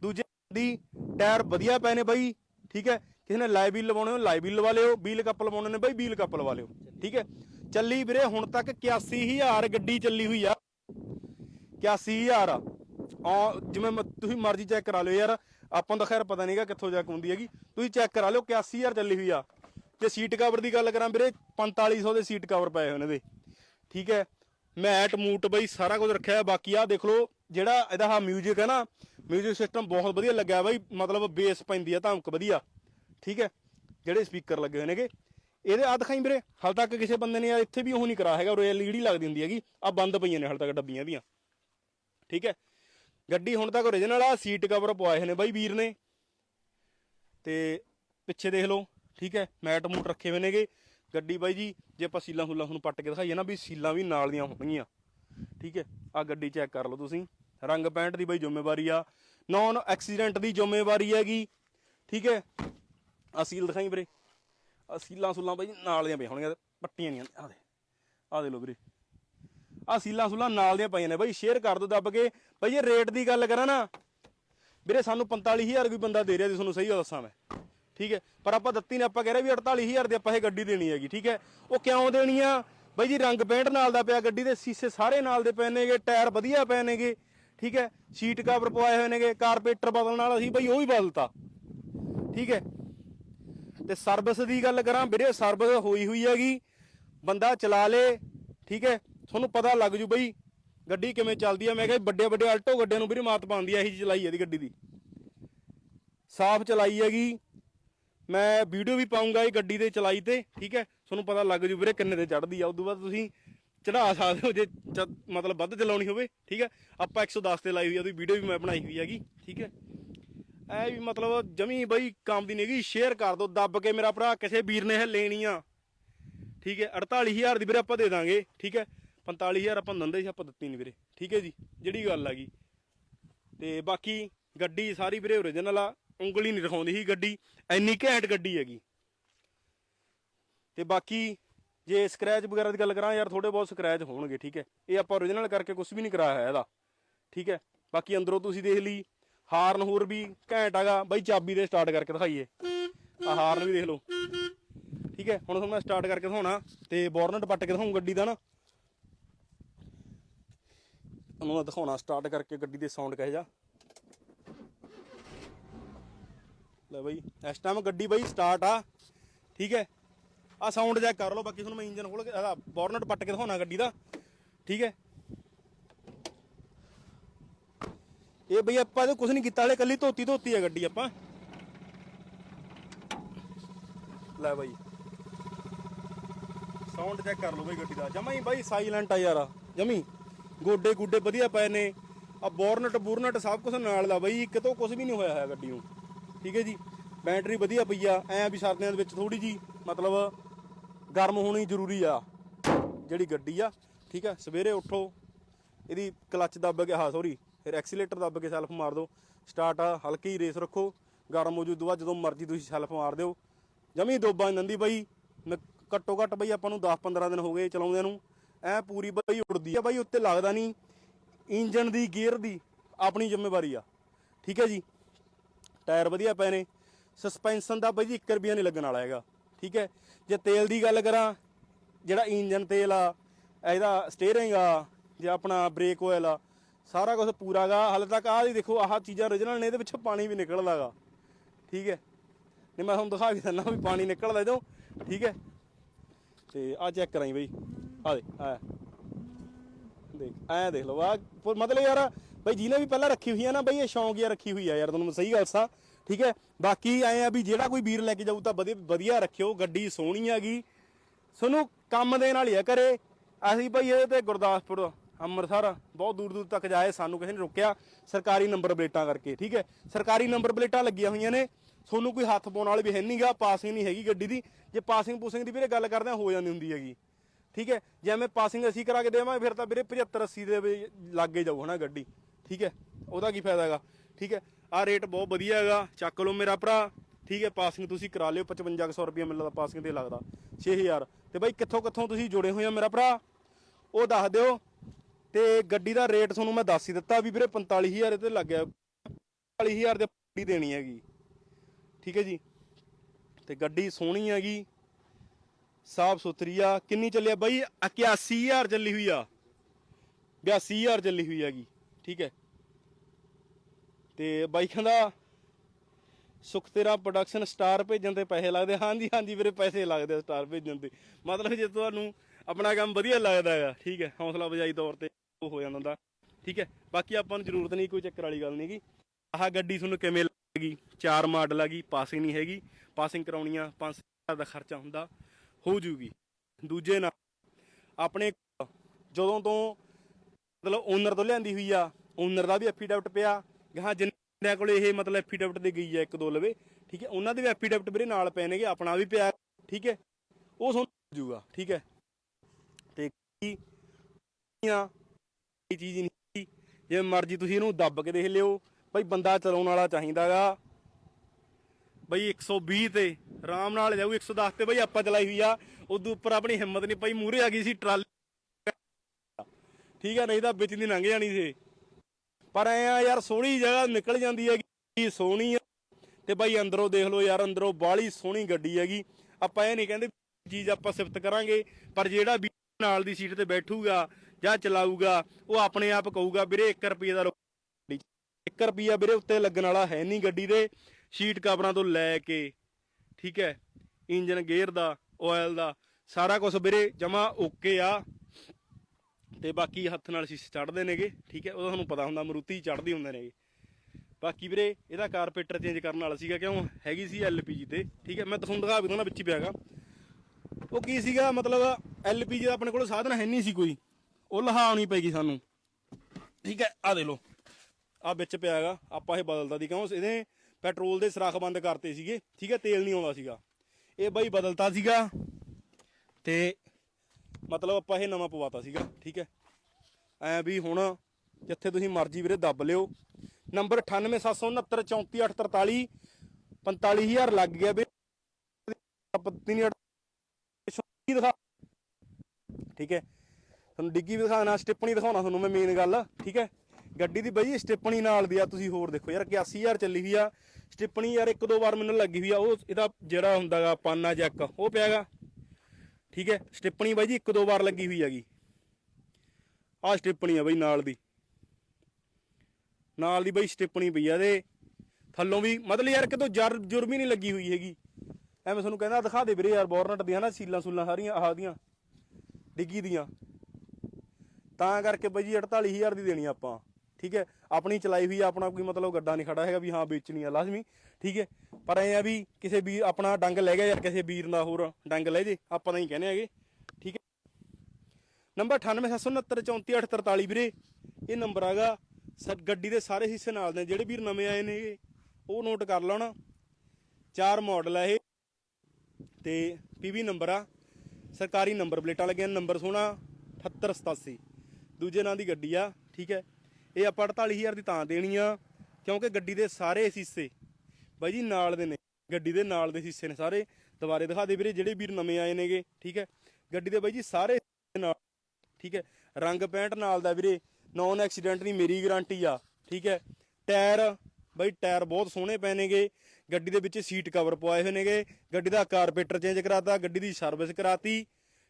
ਦੂਜੇ ਦੀ ਟਾਇਰ ਵਧੀਆ ਪਏ ਨੇ ਬਾਈ। ਠੀਕ ਹੈ? ਕਿਸੇ ਨੇ ਲਾਈਵ ਵੀਲ ਲਵਾਉਣੇ ਹੋ ਲਾਈਵ ਵੀਲ ਲਵਾ ਲਿਓ। ਵੀਲ ਕੱਪ ਲਵਾਉਣੇ ਨੇ ਬਾਈ, ਵੀਲ ਕੱਪ ਲਵਾ ਲਿਓ। ਠੀਕ ਹੈ? ਚੱਲੀ ਵੀਰੇ, ਹੁਣ ਤੱਕ 81000 ਗੱਡੀ ਚੱਲੀ ਹੋਈ ਆ। 81000 ਆ ਜਿਵੇਂ ਮ- ਤੁਸੀਂ ਮਰਜ਼ੀ ਚੈੱਕ ਕਰਾ ਲਿਓ ਯਾਰ, ਆਪਾਂ ਨੂੰ ਤਾਂ ਖੈਰ ਪਤਾ ਨਹੀਂਗਾ ਕਿੱਥੋਂ ਚੈੱਕ ਹੁੰਦੀ ਹੈਗੀ। ਤੁਸੀਂ ਚੈੱਕ ਕਰਾ ਲਿਓ 81000 ਚੱਲੀ ਹੋਈ ਆ। ਜੇ ਸੀਟ ਕਵਰ ਦੀ ਗੱਲ ਕਰਾਂ ਵੀਰੇ 4500 ਦੇ ਸੀਟ ਕਵਰ ਪਏ ਹੋਏ ਨੇ ਇਹਦੇ। ਠੀਕ ਹੈ? ਮੈਟ, ਮੂਟ ਬਈ, ਸਾਰਾ ਕੁਝ ਰੱਖਿਆ ਹੈ ਬਾਕੀ ਆ ਦੇਖ ਲਓ, ਜਿਹੜਾ ਇਹਦਾ ਆ ਮਿਊਜ਼ਿਕ ਹੈ ਨਾ ਮਿਊਜ਼ਿਕ ਸਿਸਟਮ ਬਹੁਤ ਵਧੀਆ ਲੱਗਿਆ ਬਈ, ਮਤਲਬ ਬੇਸ ਪੈਂਦੀ ਆ, ਧਮਕ ਵਧੀਆ। ਠੀਕ ਹੈ? ਜਿਹੜੇ ਸਪੀਕਰ ਲੱਗੇ ਹੋਏ ਨੇਗੇ। ਇਹਦੇ ਆ ਦਿਖਾਈ ਵੀਰੇ, ਹਾਲ ਤੱਕ ਕਿਸੇ ਬੰਦੇ ਨੇ ਯਾਰ ਇੱਥੇ ਵੀ ਉਹ ਨਹੀਂ ਕਰਾ ਹੈਗਾ, ਉਹ ਐਲਈਡੀ ਲੱਗਦੀ ਹੁੰਦੀ ਹੈਗੀ ਆ ਬੰਦ ਪਈਆਂ ਨੇ ਹਾਲ ਤੱਕ ਡੱਬੀਆਂ ਦੀਆਂ। ਠੀਕ ਹੈ? ਗੱਡੀ ਹੁਣ ਤੱਕ ਓਰੀਜਨਲ ਆ ਸੀਟ ਕਵਰ ਪਵਾਏ ਹੋਏ ਨੇ ਬਾਈ ਵੀਰ ਨੇ। ਤੇ ਪਿੱਛੇ ਦੇਖ ਲਓ, ਠੀਕ ਹੈ, ਮੈਟ ਮੂਟ ਰੱਖੇ ਹੋਏ ਨੇਗੇ। ਗੱਡੀ ਬਾਈ ਜੀ, ਜੇ ਆਪਾਂ ਸੀਲਾਂ ਹੁੱਲਾਂ ਹੁਣ ਪੱਟ ਕੇ ਦਿਖਾਈਏ ਨਾ ਵੀ ਸੀਲਾਂ ਵੀ ਨਾਲ ਦੀਆਂ ਹੋਣਗੀਆਂ। ਠੀਕ ਹੈ ਆ ਗੱਡੀ ਚੈੱਕ ਕਰ ਲਓ ਤੁਸੀਂ। ਰੰਗ ਪੈਂਟ ਦੀ ਬਾਈ ਜ਼ਿੰਮੇਵਾਰੀ ਆ। ਨੌਨ ਐਕਸੀਡੈਂਟ ਦੀ ਜ਼ਿੰਮੇਵਾਰੀ ਹੈਗੀ। ਠੀਕ ਹੈ ਆ ਸੀਲ ਦਿਖਾਈ ਵੀਰੇ। ਆ ਸੀਲਾਂ ਸੁਲਾਂ ਬਾਈ ਨਾਲ ਦੀਆਂ ਪਈਆਂ ਹੋਣਗੀਆਂ, ਪੱਟੀਆਂ ਨਹੀਂ ਆ ਦੇ ਆ ਦੇ ਲਓ ਵੀਰੇ। ਆ ਸੀਲਾਂ ਸੁਲਾਂ ਨਾਲ ਦੀਆਂ ਪਈਆਂ ਨੇ ਬਾਈ ਸ਼ੇਅਰ ਕਰ ਦਿਓ ਦੱਬ ਕੇ। ਬਾਈ, ਇਹ ਰੇਟ ਦੀ ਗੱਲ ਕਰਾਂ ਨਾ, ਵੀਰੇ ਸਾਨੂੰ 45000 ਕੋਈ ਬੰਦਾ ਦੇ ਰਿਹਾ ਜੀ ਤੁਹਾਨੂੰ ਸਹੀ ਦੱਸਾਂ ਮੈਂ। ਠੀਕ ਹੈ, ਪਰ ਆਪਾਂ ਦਿੱਤੀ ਨੇ, ਆਪਾਂ ਕਹਿ ਰਹੇ ਵੀ 48000 ਦੀ ਆਪਾਂ ਇਹ ਗੱਡੀ ਦੇਣੀ ਹੈਗੀ, ਠੀਕ ਹੈ। ਉਹ ਕਿਉਂ ਦੇਣੀ ਆ? ਬਾਈ ਜੀ, ਰੰਗ ਪੇਂਟ ਨਾਲ ਦਾ ਪਿਆ ਗੱਡੀ ਦੇ, ਸੀਸੇ ਸਾਰੇ ਨਾਲ ਦੇ ਪਏ ਨੇਗੇ, ਟਾਇਰ ਵਧੀਆ ਪਏ ਨੇਗੇ, ਠੀਕ ਹੈ। ਸੀਟ ਕਵਰ ਪਵਾਏ ਹੋਏ ਨੇਗੇ ਕਾਰਪੇਟਰ ਬਦਲਣ ਨਾਲ ਅਸੀਂ ਬਾਈ ਉਹ ਵੀ ਬਦਲਤਾ, ਠੀਕ ਹੈ। ਤੇ ਸਰਵਿਸ ਦੀ ਗੱਲ ਕਰਾਂ, ਵੀਰੇ ਸਰਵਿਸ ਹੋਈ ਹੋਈ ਹੈਗੀ, ਬੰਦਾ ਚਲਾ ਲੇ, ਠੀਕ ਹੈ। ਤੁਹਾਨੂੰ ਪਤਾ ਲੱਗ ਜੂ ਬਈ, ਗੱਡੀ ਕਿਵੇਂ ਚੱਲਦੀ ਆ। ਮੈਂ ਕਿਹਾ ਵੱਡੇ ਵੱਡੇ ਆਲਟੋ ਗੱਡਿਆਂ ਨੂੰ ਵੀਰੇ ਮਾਤ ਪਾਉਂਦੀ ਆ, ਇਹੀ ਚਲਾਈ ਇਹਦੀ ਗੱਡੀ ਦੀ। ਸਾਫ਼ ਚਲਾਈ ਹੈਗੀ। ਮੈਂ ਵੀਡੀਓ ਵੀ ਪਾਉਂਗਾ ਇਹ ਗੱਡੀ ਦੇ ਚਲਾਈ ਤੇ, ਠੀਕ ਹੈ? ਤੁਹਾਨੂੰ ਪਤਾ ਲੱਗ ਜੂ ਵੀਰੇ ਕਿੰਨੇ ਤੇ ਚੜਦੀ ਆ। ਉਦੋਂ ਬਾਅਦ ਤੁਸੀਂ ਚੜਾ ਸਕਦੇ ਹੋ ਜੇ ਚ- ਮਤਲਬ ਵੱਧ ਚਲਾਉਣੀ ਹੋਵੇ, ਠੀਕ ਹੈ? ਆਪਾਂ 110 ਤੇ ਲਾਈ ਹੋਈ ਆ, ਉਹਦੀ ਵੀਡੀਓ ਵੀ ਮੈਂ ਬਣਾਈ ਹੋਈ ਹੈਗੀ, ਠੀਕ ਹੈ? ਐ ਵੀ ਮਤਲਬ ਜਮੀ ਬਈ ਕੰਮ ਦੀ ਨਹੀਂਗੀ ਸ਼ੇਅਰ ਕਰ ਦੋ, ਦੱਬ ਕੇ ਮੇਰਾ ਭਰਾ ਕਿਸੇ ਵੀਰ ਨੇ ਇਹ ਲੈਣੀ ਆ। ਠੀਕ ਹੈ? 48000 ਦੀ ਵੀਰੇ ਆਪਾਂ ਦੇ ਦਾਂਗੇ, ਠੀਕ ਹੈ? 45000 ਆਪਾਂ ਨੂੰ ਦਿੰਦੇ ਸੀ, ਆਪਾਂ ਦਿੱਤੀ ਨਹੀਂ ਵੀਰੇ। ਠੀਕ ਹੈ ਜੀ? ਜਿਹੜੀ ਗੱਲ ਹੈਗੀ ਤੇ ਬਾਕੀ ਗੱਡੀ ਸਾਰੀ ਵੀਰੇ ਓਰੀਜਨਲ ਆ, ਉਂਗਲੀ ਨਹੀਂ ਦਿਖਾਉਂਦੀ ਸੀ ਗੱਡੀ। ਐਨੀ ਘੈਂਟ ਗੱਡੀ ਹੈਗੀ। ਤੇ ਬਾਕੀ ਜੇ ਸਕ੍ਰੈਚ ਵਗੈਰਾ ਦੀ ਗੱਲ ਕਰਾਂ, ਯਾਰ ਥੋੜੇ ਬਹੁਤ ਸਕ੍ਰੈਚ ਹੋਣਗੇ, ਠੀਕ ਹੈ? ਇਹ ਆਪਾਂ ਓਰੀਜਨਲ ਕਰਕੇ ਕੁਝ ਵੀ ਨਹੀਂ ਕਰਾਇਆ ਹੈ ਇਹਦਾ। ਠੀਕ ਹੈ? ਬਾਕੀ ਅੰਦਰੋਂ ਤੁਸੀਂ ਦੇਖ ਲਈ, ਹਾਰਨ ਹੋਰ ਵੀ ਘੈਂਟ ਹੈਗਾ। ਬਾਈ ਚਾਬੀ ਦੇ ਸਟਾਰਟ ਕਰਕੇ ਦਿਖਾਈਏ। ਆ ਹਾਰਨ ਵੀ ਦੇਖ ਲਓ। ਠੀਕ ਹੈ? ਹੁਣ ਤੁਹਾਨੂੰ ਮੈਂ ਸਟਾਰਟ ਕਰਕੇ ਦਿਖਾਉਣਾ। ਤੇ ਬੋਰਨਟ ਪੱਟ ਕੇ ਦਿਖਾਉਂ ਗੱਡੀ ਦਾ ਨਾ। ਤੁਹਾਨੂੰ ਮੈਂ ਦਿਖਾਉਣਾ ਸਟਾਰਟ ਕਰਕੇ ਗੱਡੀ ਦੇ ਸਾਊਂਡ ਕਹੇ ਜਾ। ਲੈ ਬਾਈ, ਇਸ ਟਾਈਮ ਗੱਡੀ ਬਈ ਸਟਾਰਟ ਆ, ਠੀਕ ਹੈ? ਆ ਸਾਊਂਡ ਚੈੱਕ ਕਰ ਲਓ, ਬਾਕੀ ਤੁਹਾਨੂੰ ਮੈਂ ਇੰਜਨ ਖੋਲ ਕੇ ਇਹਦਾ ਬੋਰਨਟ ਪੱਟ ਕੇ ਦਿਖਾਉਣਾ ਗੱਡੀ ਦਾ, ਠੀਕ ਹੈ? ਇਹ ਬਈ ਆਪਾਂ ਇਹਦੇ ਕੁਝ ਨਹੀਂ ਕੀਤਾ, ਹਲੇ ਕੱਲੀ ਧੋਤੀ ਧੋਤੀ ਆ ਗੱਡੀ ਆਪਾਂ। ਲੈ ਬਾਈ। ਸਾਊਂਡ ਚੈੱਕ ਕਰ ਲਓ ਬਈ ਗੱਡੀ ਦਾ। ਜਮਾ ਹੀ ਬਾਈ ਸਾਇਲੈਂਟ ਆ ਯਾਰ, ਜਮੀ। ਗੋਡੇ ਗੁੱਡੇ ਵਧੀਆ ਪਏ ਨੇ। ਆ ਬੋਰਨਟ, ਬੂਰਨਟ ਸਭ ਕੁਝ ਨਾਲ ਦਾ ਬਈ, ਕਿਤੋਂ ਕੁਝ ਵੀ ਨਹੀਂ ਹੋਇਆ ਹੈ ਗੱਡੀ ਨੂੰ। ਠੀਕ ਹੈ ਜੀ? ਬੈਟਰੀ ਵਧੀਆ ਪਈ ਆ, ਐ ਵੀ ਸਰਦੀਆਂ ਦੇ ਵਿੱਚ ਥੋੜੀ ਜੀ ਮਤਲਬ ਗਰਮ ਹੋਣੀ ਜ਼ਰੂਰੀ ਆ, ਜਿਹੜੀ ਗੱਡੀ ਆ। ਠੀਕ ਆ ਸਵੇਰੇ ਉੱਠੋ, ਇਹਦੀ ਕਲੱਚ ਦੱਬ ਕੇ, ਹਾਂ ਸੌਰੀ ਫਿਰ ਐਕਸੀਲੇਟਰ ਦੱਬ ਕੇ ਸੈਲਫ ਮਾਰ ਦਿਓ। ਸਟਾਰਟ ਆ, ਹਲਕੀ ਰੇਸ ਰੱਖੋ। ਗਰਮ ਹੋ ਜੂ ਦੁਆ ਜਦੋਂ ਮਰਜ਼ੀ ਤੁਸੀਂ ਸੈਲਫ ਮਾਰ ਦਿਓ। ਜਮੀ ਦੋਬਾਂ ਨੀ ਬਈ। ਮੈਂ ਘੱਟੋ ਘੱਟ ਬਈ ਆਪਾਂ ਨੂੰ 10 15 ਦਿਨ ਹੋ ਗਏ ਚਲਾਉਂਦਿਆਂ ਨੂੰ। ਐ ਪੂਰੀ ਬਈ ਉੜਦੀ ਆ, ਬਾਈ ਉੱਤੇ ਲੱਗਦਾ ਨਹੀਂ ਇੰਜਨ ਦੀ, ਗੇਅਰ ਦੀ ਆਪਣੀ ਜ਼ਿੰਮੇਵਾਰੀ ਆ। ਠੀਕ ਹੈ ਜੀ? ਟਾਇਰ ਵਧੀਆ ਪਏ ਨੇ। ਸਸਪੈਂਸ਼ਨ ਦਾ ਬਾਈ ਜੀ 1 ਰੁਪਿਆ ਨਹੀਂ ਲੱਗਣ ਵਾਲਾ ਹੈਗਾ। ਠੀਕ ਹੈ? ਜੇ ਤੇਲ ਦੀ ਗੱਲ ਕਰਾਂ, ਜਿਹੜਾ ਇੰਜਨ ਤੇਲ ਆ, ਇਹਦਾ ਸਟੀਅਰਿੰਗ ਆ, ਜੇ ਆਪਣਾ ਬ੍ਰੇਕ ਆਇਲ ਆ, ਸਾਰਾ ਕੁਝ ਪੂਰਾਗਾ ਹਾਲੇ ਤੱਕ ਆਹ ਦੀ ਦੇਖੋ, ਆਹ ਚੀਜ਼ਾਂ origignal ਨੇ, ਇਹਦੇ ਵਿੱਚੋਂ ਪਾਣੀ ਵੀ ਨਿਕਲਦਾਗਾ ਠੀਕ ਹੈ? ਨਹੀਂ, ਮੈਂ ਤੁਹਾਨੂੰ ਦਿਖਾ ਵੀ ਦਿੰਦਾ ਵੀ ਪਾਣੀ ਨਿਕਲਦਾ ਜਦੋਂ। ਠੀਕ ਹੈ? ਤੇ ਆ ਚੈੱਕ ਕਰਾਈ ਬਈ। ਆ ਦੇ ਆ। ਦੇਖ ਐ ਦੇਖ ਲਓ ਆ ਮਤਲਬ ਯਾਰ, ਬਈ ਜਿਹਨੇ ਵੀ ਪਹਿਲਾਂ ਰੱਖੀ ਹੋਈ ਆ ਨਾ, ਬਈ ਇਹ ਸ਼ੌਂਕ ਯਾਰ ਰੱਖੀ ਹੋਈ ਆ ਯਾਰ, ਤੁਹਾਨੂੰ ਮੈਂ ਸਹੀ ਗੱਲ ਸਾਂ ਠੀਕ ਹੈ? ਬਾਕੀ ਐ ਆ ਵੀ ਜਿਹੜਾ ਕੋਈ ਵੀਰ ਲੈ ਕੇ ਜਾਊ ਤਾਂ ਵਧੀਆ ਵਧੀਆ ਰੱਖਿਓ, ਗੱਡੀ ਸੋਹਣੀ ਹੈਗੀ। ਤੁਹਾਨੂੰ ਕੰਮ ਦੇਣ ਵਾਲੀ ਹੀ ਆ ਕਰੇ ਅਸੀਂ ਬਈ ਇਹ ਤੇ ਗੁਰਦਾਸਪੁਰ, ਅੰਮ੍ਰਿਤਸਰ, ਬਹੁਤ ਦੂਰ ਦੂਰ ਤੱਕ ਜਾਏ, ਸਾਨੂੰ ਕਿਸੇ ਨੇ ਰੋਕਿਆ, ਸਰਕਾਰੀ ਨੰਬਰ ਪਲੇਟਾਂ ਕਰਕੇ, ਠੀਕ ਹੈ? ਸਰਕਾਰੀ ਨੰਬਰ ਪਲੇਟਾਂ ਲੱਗੀਆਂ ਹੋਈਆਂ ਨੇ। ਤੁਹਾਨੂੰ ਕੋਈ ਹੱਥ ਪਾਉਣ ਵਾਲੇ ਵੀ ਹੈ ਨਹੀਂਗਾ ਪਾਸਿੰਗ ਨਹੀਂ ਹੈਗੀ ਗੱਡੀ ਦੀ। ਜੇ ਪਾਸਿੰਗ ਪੂਸਿੰਗ ਦੀ ਵੀਰੇ ਗੱਲ ਕਰਦੇ ਆ, ਹੋ ਜਾਂਦੀ ਹੁੰਦੀ ਹੈਗੀ। ਠੀਕ ਹੈ? ਜੇ ਐਵੇਂ ਪਾਸਿੰਗ ਅਸੀਂ ਕਰਾ ਕੇ ਦੇਵਾਂਗੇ, ਫਿਰ ਤਾਂ ਵੀਰੇ 75 80 ਦੇ ਵੀ ਲੱਗੇ ਜਾਊ ਹਨਾ ਗੱਡੀ। ਠੀਕ ਹੈ? ਉਹਦਾ ਕੀ ਫਾਇਦਾ ਹੈਗਾ? ਠੀਕ ਹੈ? ਆ ਰੇਟ ਬਹੁਤ ਵਧੀਆ ਹੈਗਾ। ਚੱਕ ਲਓ ਮੇਰਾ ਭਰਾ। ਠੀਕ ਹੈ? ਪਾਸਿੰਗ ਤੁਸੀਂ ਕਰਾ ਲਿਓ। 5500 ਰੁਪਏ ਮਿਲਦਾ ਪਾਸਿੰਗ ਤੇ ਲੱਗਦਾ। 6000 ਤੇ ਬਾਈ ਕਿੱਥੋਂ ਕਿੱਥੋਂ ਤੁਸੀਂ ਜੁੜੇ ਹੋਏ ਆ ਮੇਰਾ ਭਰਾ? ਉਹ ਦੱਸ ਦਿਓ। ਤੇ ਗੱਡੀ ਦਾ ਰੇਟ ਤੁਹਾਨੂੰ ਮੈਂ ਦੱਸ ਹੀ ਦਿੱਤਾ ਵੀ ਵੀਰੇ 45000 ਤੇ ਲੱਗ ਗਿਆ। 45000 ਦੇ ਗੱਡੀ ਦੇਣੀ ਹੈਗੀ। ਠੀਕ ਹੈ ਜੀ? ਤੇ ਗੱਡੀ ਸੋਹਣੀ ਹੈਗੀ। ਸਾਫ਼ ਸੁਥਰੀ ਆ, ਕਿੰਨੀ ਚੱਲਿਆ ਬਾਈ? 81000 ਚੱਲੀ ਹੋਈ ਆ। 82000 ਚੱਲੀ ਹੋਈ ਹੈਗੀ, ਠੀਕ ਹੈ। ਤੇ ਬਾਈ ਕਹਿੰਦਾ, ਸੁਖ ਤੇਰਾ ਪ੍ਰੋਡਕਸ਼ਨ ਸਟਾਰ ਭੇਜਣ ਤੇ ਪੈਸੇ ਲੱਗਦੇ ਹਾਂਜੀ ਹਾਂਜੀ ਵੀਰੇ, ਪੈਸੇ ਲੱਗਦੇ ਆ ਸਟਾਰ ਭੇਜਣ ਤੇ। ਮਤਲਬ ਜੇ ਤੁਹਾਨੂੰ ਆਪਣਾ ਕੰਮ ਵਧੀਆ ਲੱਗਦਾ ਹੈਗਾ, ਠੀਕ ਹੈ, ਹੌਸਲਾ ਵਜਾਈ ਤੌਰ ਤੇ ਉਹ ਹੋ ਜਾਂਦਾ ਹੁੰਦਾ, ਠੀਕ ਹੈ। ਬਾਕੀ ਆਪਾਂ ਨੂੰ ਜ਼ਰੂਰਤ ਨਹੀਂ, ਕੋਈ ਚੱਕਰ ਵਾਲੀ ਗੱਲ ਨਹੀਂ ਗੀ ਆਹ ਗੱਡੀ ਤੁਹਾਨੂੰ ਕਿਵੇਂ ਲੱਗੇਗੀ ਚਾਰ ਮਾਡਲ ਹੈਗੀ ਪਾਸਿੰਗ ਨਹੀਂ ਹੈਗੀ। ਪਾਸਿੰਗ ਕਰਾਉਣੀ ਆ 5000 ਦਾ ਖਰਚਾ ਹੁੰਦਾ। ਹੋ ਜੂਗੀ। ਦੂਜੇ ਨਾਲ ਆਪਣੇ ਜਦੋਂ ਤੋਂ ਮਤਲਬ ਓਨਰ ਤੋਂ ਲਿਆਂਦੀ ਹੋਈ ਆ ਓਨਰ ਦਾ ਵੀ ਐਫੀਡੈਵਿਟ ਪਿਆ ਗਾਹਾਂ ਜਿੰਨਿਆਂ ਕੋਲ ਇਹ ਮਤਲਬ ਐਫੀਡੈਵਿਟ ਦੇ ਗਈ ਆ ਇੱਕ ਦੋ ਲਵੇ, ਠੀਕ ਹੈ, ਉਹਨਾਂ ਦੇ ਵੀ ਐਫੀਡੈਵਿਟ ਵੀਰੇ ਨਾਲ ਪਏ ਨੇਗੇ ਆਪਣਾ ਵੀ ਪਿਆ, ਠੀਕ ਹੈ, ਉਹ ਤੁਹਾਨੂੰ ਹੋ ਜੂਗਾ, ਠੀਕ ਹੈ। ਤੇ ਕੀ ਇਹ ਚੀਜ਼ ਨਹੀਂ, ਜਿਵੇਂ ਮਰਜ਼ੀ ਤੁਸੀਂ ਇਹਨੂੰ ਦੱਬ ਕੇ ਦੇਖ ਲਿਓ ਭਾਈ ਬੰਦਾ ਚਲਾਉਣ ਵਾਲਾ ਚਾਹੀਦਾਗਾ ਬਈ 120 ਤੇ, ਆਰਾਮ ਨਾਲ ਜਾਊ 110 ਤੇ ਬਈ ਆਪਾਂ ਚਲਾਈ ਹੋਈ ਆ। ਉਦੋਂ ਉੱਪਰ ਆਪਣੀ ਹਿੰਮਤ ਨਹੀਂ ਪਈ ਮੂਰੇ ਆ ਗਈ ਸੀ ਟਰਾਲੀ। ਠੀਕ ਆ, ਨਹੀਂ ਤਾਂ ਵਿੱਚ ਦੀ ਲੰਘ ਜਾਣੀ ਸੀ। ਪਰ ਐ ਆ ਯਾਰ, ਸੋਹਣੀ ਜਗ੍ਹਾ ਨਿਕਲ ਜਾਂਦੀ ਹੈਗੀ, ਸੋਹਣੀ ਆ। ਤੇ ਬਾਈ ਅੰਦਰੋਂ ਦੇਖ ਲਓ ਯਾਰ, ਅੰਦਰੋਂ ਬਾਹਲੀ ਸੋਹਣੀ ਗੱਡੀ ਹੈਗੀ। ਆਪਾਂ ਇਹ ਨਹੀਂ ਕਹਿੰਦੇ ਚੀਜ਼ ਆਪਾਂ ਸਿਫਤ ਕਰਾਂਗੇ, ਪਰ ਜਿਹੜਾ ਵੀ ਨਾਲ ਦੀ ਸੀਟ ਤੇ ਬੈਠੂਗਾ ਜਾਂ ਚਲਾਊਗਾ, ਉਹ ਆਪਣੇ ਆਪ ਕਹੂਗਾ, ਵੀਰੇ 1 ਰੁਪਏ ਦਾ 1 ਰੁਪਿਆ ਵੀਰੇ ਉੱਤੇ ਲੱਗਣ ਵਾਲਾ ਹੈ ਨਹੀਂ ਗੱਡੀ ਦੇ। ਸ਼ੀਟ ਕਵਰਾਂ ਤੋਂ ਲੈ ਕੇ, ਠੀਕ ਹੈ, ਇੰਜਨ ਗੇਅਰ ਦਾ ਆਇਲ ਦਾ, ਸਾਰਾ ਕੁਝ ਵੀਰੇ ਜਮਾ ਓਕੇ ਆ। ਤੇ ਬਾਕੀ ਹੱਥ ਨਾਲ ਸ਼ੀਸ਼ੇ ਚੜਦੇ ਨੇਗੇ, ਠੀਕ ਹੈ, ਉਹਦਾ ਤੁਹਾਨੂੰ ਪਤਾ ਹੁੰਦਾ ਮਰੂਤੀ ਚੜਦੀ ਹੁੰਦੇ ਨੇਗੇ। ਬਾਕੀ ਵੀਰੇ ਇਹਦਾ ਕਾਰਪੇਟਰ ਚੇਂਜ ਕਰਨ ਵਾਲਾ ਸੀਗਾ, ਕਿਉਂ? ਹੈਗੀ ਸੀ ਐਲਪੀਜੀ ਤੇ, ਠੀਕ ਹੈ, ਮੈਂ ਤੁਹਾਨੂੰ ਦਿਖਾ ਵੀ ਦਉਣਾ ਵਿੱਚ ਹੀ ਪਿਆਗਾ ਉਹ ਕੀ ਸੀਗਾ, ਮਤਲਬ ਐਲਪੀਜੀ ਦਾ ਆਪਣੇ ਕੋਲ ਸਾਧਨ ਹੈ ਨਹੀਂ ਸੀ ਕੋਈ, ਉਹ ਲਹਾਉਣੀ ਪੈਗੀ ਸਾਨੂੰ। ਠੀਕ ਹੈ ਆ ਦੇ ਲਓ ਆ ਵਿੱਚ ਪਿਆ ਹੈਗਾ, ਆਪਾਂ ਇਹ ਬਦਲਦਾ ਦੀ ਕਿਉਂ? ਇਹਦੇ ਪੈਟਰੋਲ ਦੇ ਸਰਾਖ ਬੰਦ ਕਰਤੇ ਸੀਗੇ, ਠੀਕ ਹੈ, ਤੇਲ ਨਹੀਂ ਆਉਂਦਾ ਸੀਗਾ। ਇਹ ਬਾਈ ਬਦਲਤਾ ਸੀਗਾ ਤੇ ਮਤਲਬ ਆਪਾਂ ਇਹ ਨਵਾਂ ਪਵਾਤਾ ਸੀਗਾ, ਠੀਕ ਹੈ। ਐ ਵੀ ਹੁਣ ਜਿੱਥੇ ਤੁਸੀਂ ਮਰਜ਼ੀ ਵੀਰੇ ਦੱਬ ਲਿਓ। ਨੰਬਰ 9876934843 45000 ਲੱਗ ਗਿਆ ਵੀਰੇ ਪੱਤੀ ਨਹੀਂ ਡਿੱਗੀ ਦਿਖਾ ਠੀਕ ਹੈ। ਤੁਹਾਨੂੰ ਡਿੱਗੀ ਵੀ ਦਿਖਾਣਾ ਸਟਿਪਣੀ ਦਿਖਾਉਣਾ ਤੁਹਾਨੂੰ ਮੈਂ ਮੇਨ ਗੱਲ, ਠੀਕ ਹੈ। ਗੱਡੀ ਦੀ ਬਈ ਸਟਿਪਣੀ ਨਾਲ ਦੀ ਆ, ਤੁਸੀਂ ਹੋਰ ਦੇਖੋ ਯਾਰ 81000 ਚੱਲੀ ਹੋਈ ਆ। ਸਟਿਪਣੀ ਯਾਰ, ਇੱਕ ਦੋ ਵਾਰ ਮੈਨੂੰ ਲੱਗੀ ਹੋਈ ਆ, ਉਹ ਇਹਦਾ ਜਿਹੜਾ ਹੁੰਦਾਗਾ, ਪਾਨਾ ਜੈਕ, ਉਹ ਪਿਆਗਾ। ਠੀਕ ਹੈ, ਸਟਿਪਣੀ ਬਾਈ ਜੀ, ਇੱਕ ਦੋ ਵਾਰ ਲੱਗੀ ਹੋਈ ਹੈਗੀ। ਆਹ ਸਟਿੱਪਣੀ ਆ ਬਾਈ, ਨਾਲ ਦੀ। ਨਾਲ ਦੀ ਬਾਈ, ਸਟਿਪਣੀ ਪਈ ਆ ਇਹਦੇ ਥੱਲੋਂ ਵੀ, ਮਤਲਬ ਯਾਰ, ਕਿਤੋਂ ਜਰ ਜੁਰਮੀ ਨਹੀਂ ਲੱਗੀ ਹੋਈ ਹੈਗੀ। ਐਵੇਂ ਤੁਹਾਨੂੰ ਕਹਿੰਦਾ ਦਿਖਾ ਦੇ ਵੀਰੇ ਯਾਰ, ਬੋਰਨਟ ਦੀਆਂ ਨਾ, ਸੀਲਾਂ ਸੂਲਾਂ ਸਾਰੀਆਂ, ਆਹ ਦੀਆਂ, ਡਿੱਗੀ ਦੀਆਂ। ਤਾਂ ਕਰਕੇ ਬਾਈ ਜੀ 48000 ਦੀ ਦੇਣੀ ਆਪਾਂ। ਠੀਕ ਹੈ? ਆਪਣੀ ਚਲਾਈ ਹੋਈ ਆਪਣਾ ਕੋਈ ਮਤਲਬ ਗੱਡਾ ਨਹੀਂ ਖੜਾ ਹੈਗਾ ਵੀ ਹਾਂ ਵੇਚਣੀ ਆ, ਲਾਜ਼ਮੀ, ਠੀਕ ਹੈ? ਪਰ ਐ ਆ ਵੀ ਕਿਸੇ ਵੀ ਆਪਣਾ ਡੰਗ ਲੈ ਗਿਆ ਯਾਰ, ਕਿਸੇ ਵੀਰ ਦਾ ਹੋਰ ਡੰਗ ਲੈ ਜੇ, ਆਪਾਂ ਤਾਂ ਹੀ ਕਹਿੰਦੇ ਹੈਗੇ, ਠੀਕ ਹੈ? ਨੰਬਰ 9876934843 ਵੀਰੇ, ਇਹ ਨੰਬਰ ਹੈਗਾ, ਸ- ਗੱਡੀ ਦੇ ਸਾਰੇ ਹਿੱਸੇ ਨਾਲ ਨੇ ਜਿਹੜੇ ਵੀਰ ਨਵੇਂ ਆਏ ਨੇ ਉਹ ਨੋਟ ਕਰ ਲਓ ਨਾ ਚਾਰ ਮਾਡਲ ਆ ਇਹ, ਤੇ ਪੀਵੀ ਨੰਬਰ ਆ, ਸਰਕਾਰੀ ਨੰਬਰ ਪਲੇਟਾਂ ਲੱਗੀਆਂ, ਨੰਬਰ ਸੋਹਣਾ 7887 ਦੂਜੇ ਨਾਂ ਦੀ ਗੱਡੀ ਆ, ਠੀਕ ਹੈ? ਇਹ ਆਪਾਂ 48000 ਦੀ ਤਾਂ ਦੇਣੀ ਆ, ਕਿਉਂਕਿ ਗੱਡੀ ਦੇ ਸਾਰੇ ਸੀਸੇ ਬਾਈ ਜੀ ਨਾਲ ਦੇ ਨੇ, ਗੱਡੀ ਦੇ ਨਾਲ ਦੇ ਸੀਸੇ ਨੇ ਸਾਰੇ। ਦੁਬਾਰੇ ਦਿਖਾ ਦੇ ਵੀਰੇ ਜਿਹੜੇ ਵੀਰ ਨਵੇਂ ਆਏ ਨੇਗੇ, ਠੀਕ ਹੈ? ਗੱਡੀ ਦੇ ਬਾਈ ਜੀ ਸਾਰੇ ਨਾਲ, ਠੀਕ ਹੈ? ਰੰਗ ਪੈਂਟ ਨਾਲ ਦਾ ਵੀਰੇ ਨੌਨ ਐਕਸੀਡੈਂਟ ਦੀ ਮੇਰੀ ਗਾਰੰਟੀ ਆ, ਠੀਕ ਹੈ? ਟਾਇਰ, ਬਾਈ ਟਾਇਰ ਬਹੁਤ ਸੋਹਣੇ ਪਏ ਨੇਗੇ, ਗੱਡੀ ਦੇ ਵਿੱਚ ਸੀਟ ਕਵਰ ਪਵਾਏ ਹੋਏ ਨੇਗੇ, ਗੱਡੀ ਦਾ ਕਾਰਪੇਟਰ ਚੇਂਜ ਕਰਾਤਾ, ਗੱਡੀ ਦੀ ਸਰਵਿਸ ਕਰਾਤੀ,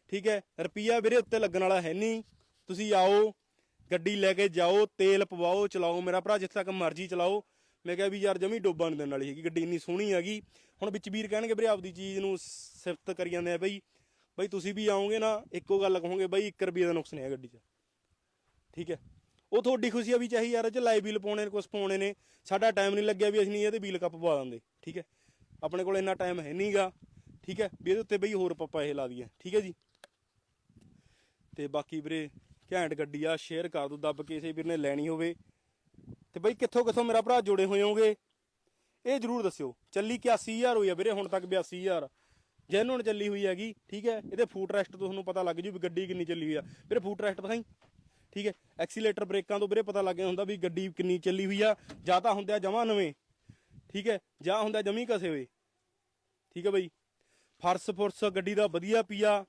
ਠੀਕ ਹੈ? ਰੁਪਈਆ ਵੀਰੇ ਉੱਤੇ ਲੱਗਣ ਵਾਲਾ ਹੈ ਨਹੀਂ, ਤੁਸੀਂ ਆਓ ਗੱਡੀ ਲੈ ਕੇ ਜਾਓ, ਤੇਲ ਪਵਾਓ, ਚਲਾਓ ਮੇਰਾ ਭਰਾ, ਜਿੱਥੇ ਤੱਕ ਮਰਜ਼ੀ ਚਲਾਓ। ਮੈਂ ਕਿਹਾ ਵੀ ਯਾਰ ਜਮੀ ਡੋਬਾ ਨਹੀਂ ਦੇਣ ਵਾਲੀ ਹੈਗੀ, ਗੱਡੀ ਇੰਨੀ ਸੋਹਣੀ ਹੈਗੀ। ਹੁਣ ਵਿੱਚ ਵੀਰ ਕਹਿਣਗੇ, ਵੀਰੇ ਆਪਦੀ ਚੀਜ਼ ਨੂੰ ਸਿਫਤ ਕਰੀ ਜਾਂਦੇ ਆ ਬਈ। ਬਈ ਤੁਸੀਂ ਵੀ ਆਓਗੇ ਨਾ, ਇੱਕੋ ਗੱਲ ਕਹੋਗੇ, ਬਈ 1 ਰੁਪਏ ਦਾ ਨੁਕਸ ਨਹੀਂ ਹੈ ਗੱਡੀ 'ਚ। ਠੀਕ ਹੈ। ਉਹ ਤੁਹਾਡੀ ਖੁਸ਼ੀ ਆ ਵੀ ਚਾਹੀ ਯਾਰ ਇਹ 'ਚ ਲਾਈਵ ਬਿੱਲ ਪਾਉਣੇ ਨੇ ਕੁਝ ਪਾਉਣੇ ਨੇ। ਸਾਡਾ ਟਾਈਮ ਨਹੀਂ ਲੱਗਿਆ ਵੀ ਅਸੀਂ ਨਹੀਂ ਇਹਦੇ ਬਿੱਲ ਕੱਪ ਪਵਾ ਦਿੰਦੇ, ਠੀਕ ਹੈ। ਆਪਣੇ ਕੋਲ ਇੰਨਾ ਟਾਈਮ ਹੈ ਨਹੀਂਗਾ ਠੀਕ ਹੈ। ਵੀ ਇਹਦੇ ਉੱਤੇ ਬਈ ਹੋਰ ਪੱਪਾ ਇਹ ਲਾ ਦਈਏ, ਠੀਕ ਹੈ ਜੀ। ਤੇ ਬਾਕੀ ਵੀਰੇ ਘੈਂਟ ਗੱਡੀ ਆ ਸ਼ੇਅਰ ਕਰ ਦੋ, ਦੱਬ ਕੇ ਕਿਸੇ ਵੀਰ ਨੇ ਲੈਣੀ ਹੋਵੇ। ਤੇ ਬਈ ਕਿੱਥੋਂ ਕਿੱਥੋਂ ਮੇਰਾ ਭਰਾ ਜੁੜੇ ਹੋਏ ਹੋਗੇ ਇਹ ਜਰੂਰ ਦੱਸਿਓ। ਚੱਲੀ 81000 ਹੋਈ ਆ ਵੀਰੇ, ਹੁਣ ਤੱਕ 82000 ਜੈਨੂਨ ਚੱਲੀ ਹੋਈ ਹੈਗੀ, ਠੀਕ ਹੈ? ਇਹਦੇ ਫੂਟ ਰੈਸਟ ਤੁਹਾਨੂੰ ਪਤਾ ਲੱਗ ਜੂ ਵੀ ਗੱਡੀ ਕਿੰਨੀ ਚੱਲੀ ਹੋਈ ਆ। ਵੀਰੇ ਫੂਟ ਰੈਸਟ ਦਿਖਾਈ ਠੀਕ ਹੈ? ਐਕਸੀਲੇਟਰ ਬ੍ਰੇਕਾਂ ਤੋਂ ਵੀਰੇ ਪਤਾ ਲੱਗ ਗਿਆ ਹੁੰਦਾ ਵੀ ਗੱਡੀ ਕਿੰਨੀ ਚੱਲੀ ਹੋਈ ਆ। ਜਾਂ ਤਾਂ ਹੁੰਦੇ ਆ ਜਮਾ ਨਵੇਂ, ਠੀਕ ਹੈ? ਜਾਂ ਹੁੰਦਾ ਜਮੀ ਕਸੇ ਹੋਏ। ਠੀਕ ਹੈ ਬਈ? ਫਰਸ ਫੁਰਸ ਗੱਡੀ ਦਾ ਵਧੀਆ ਪੀਆ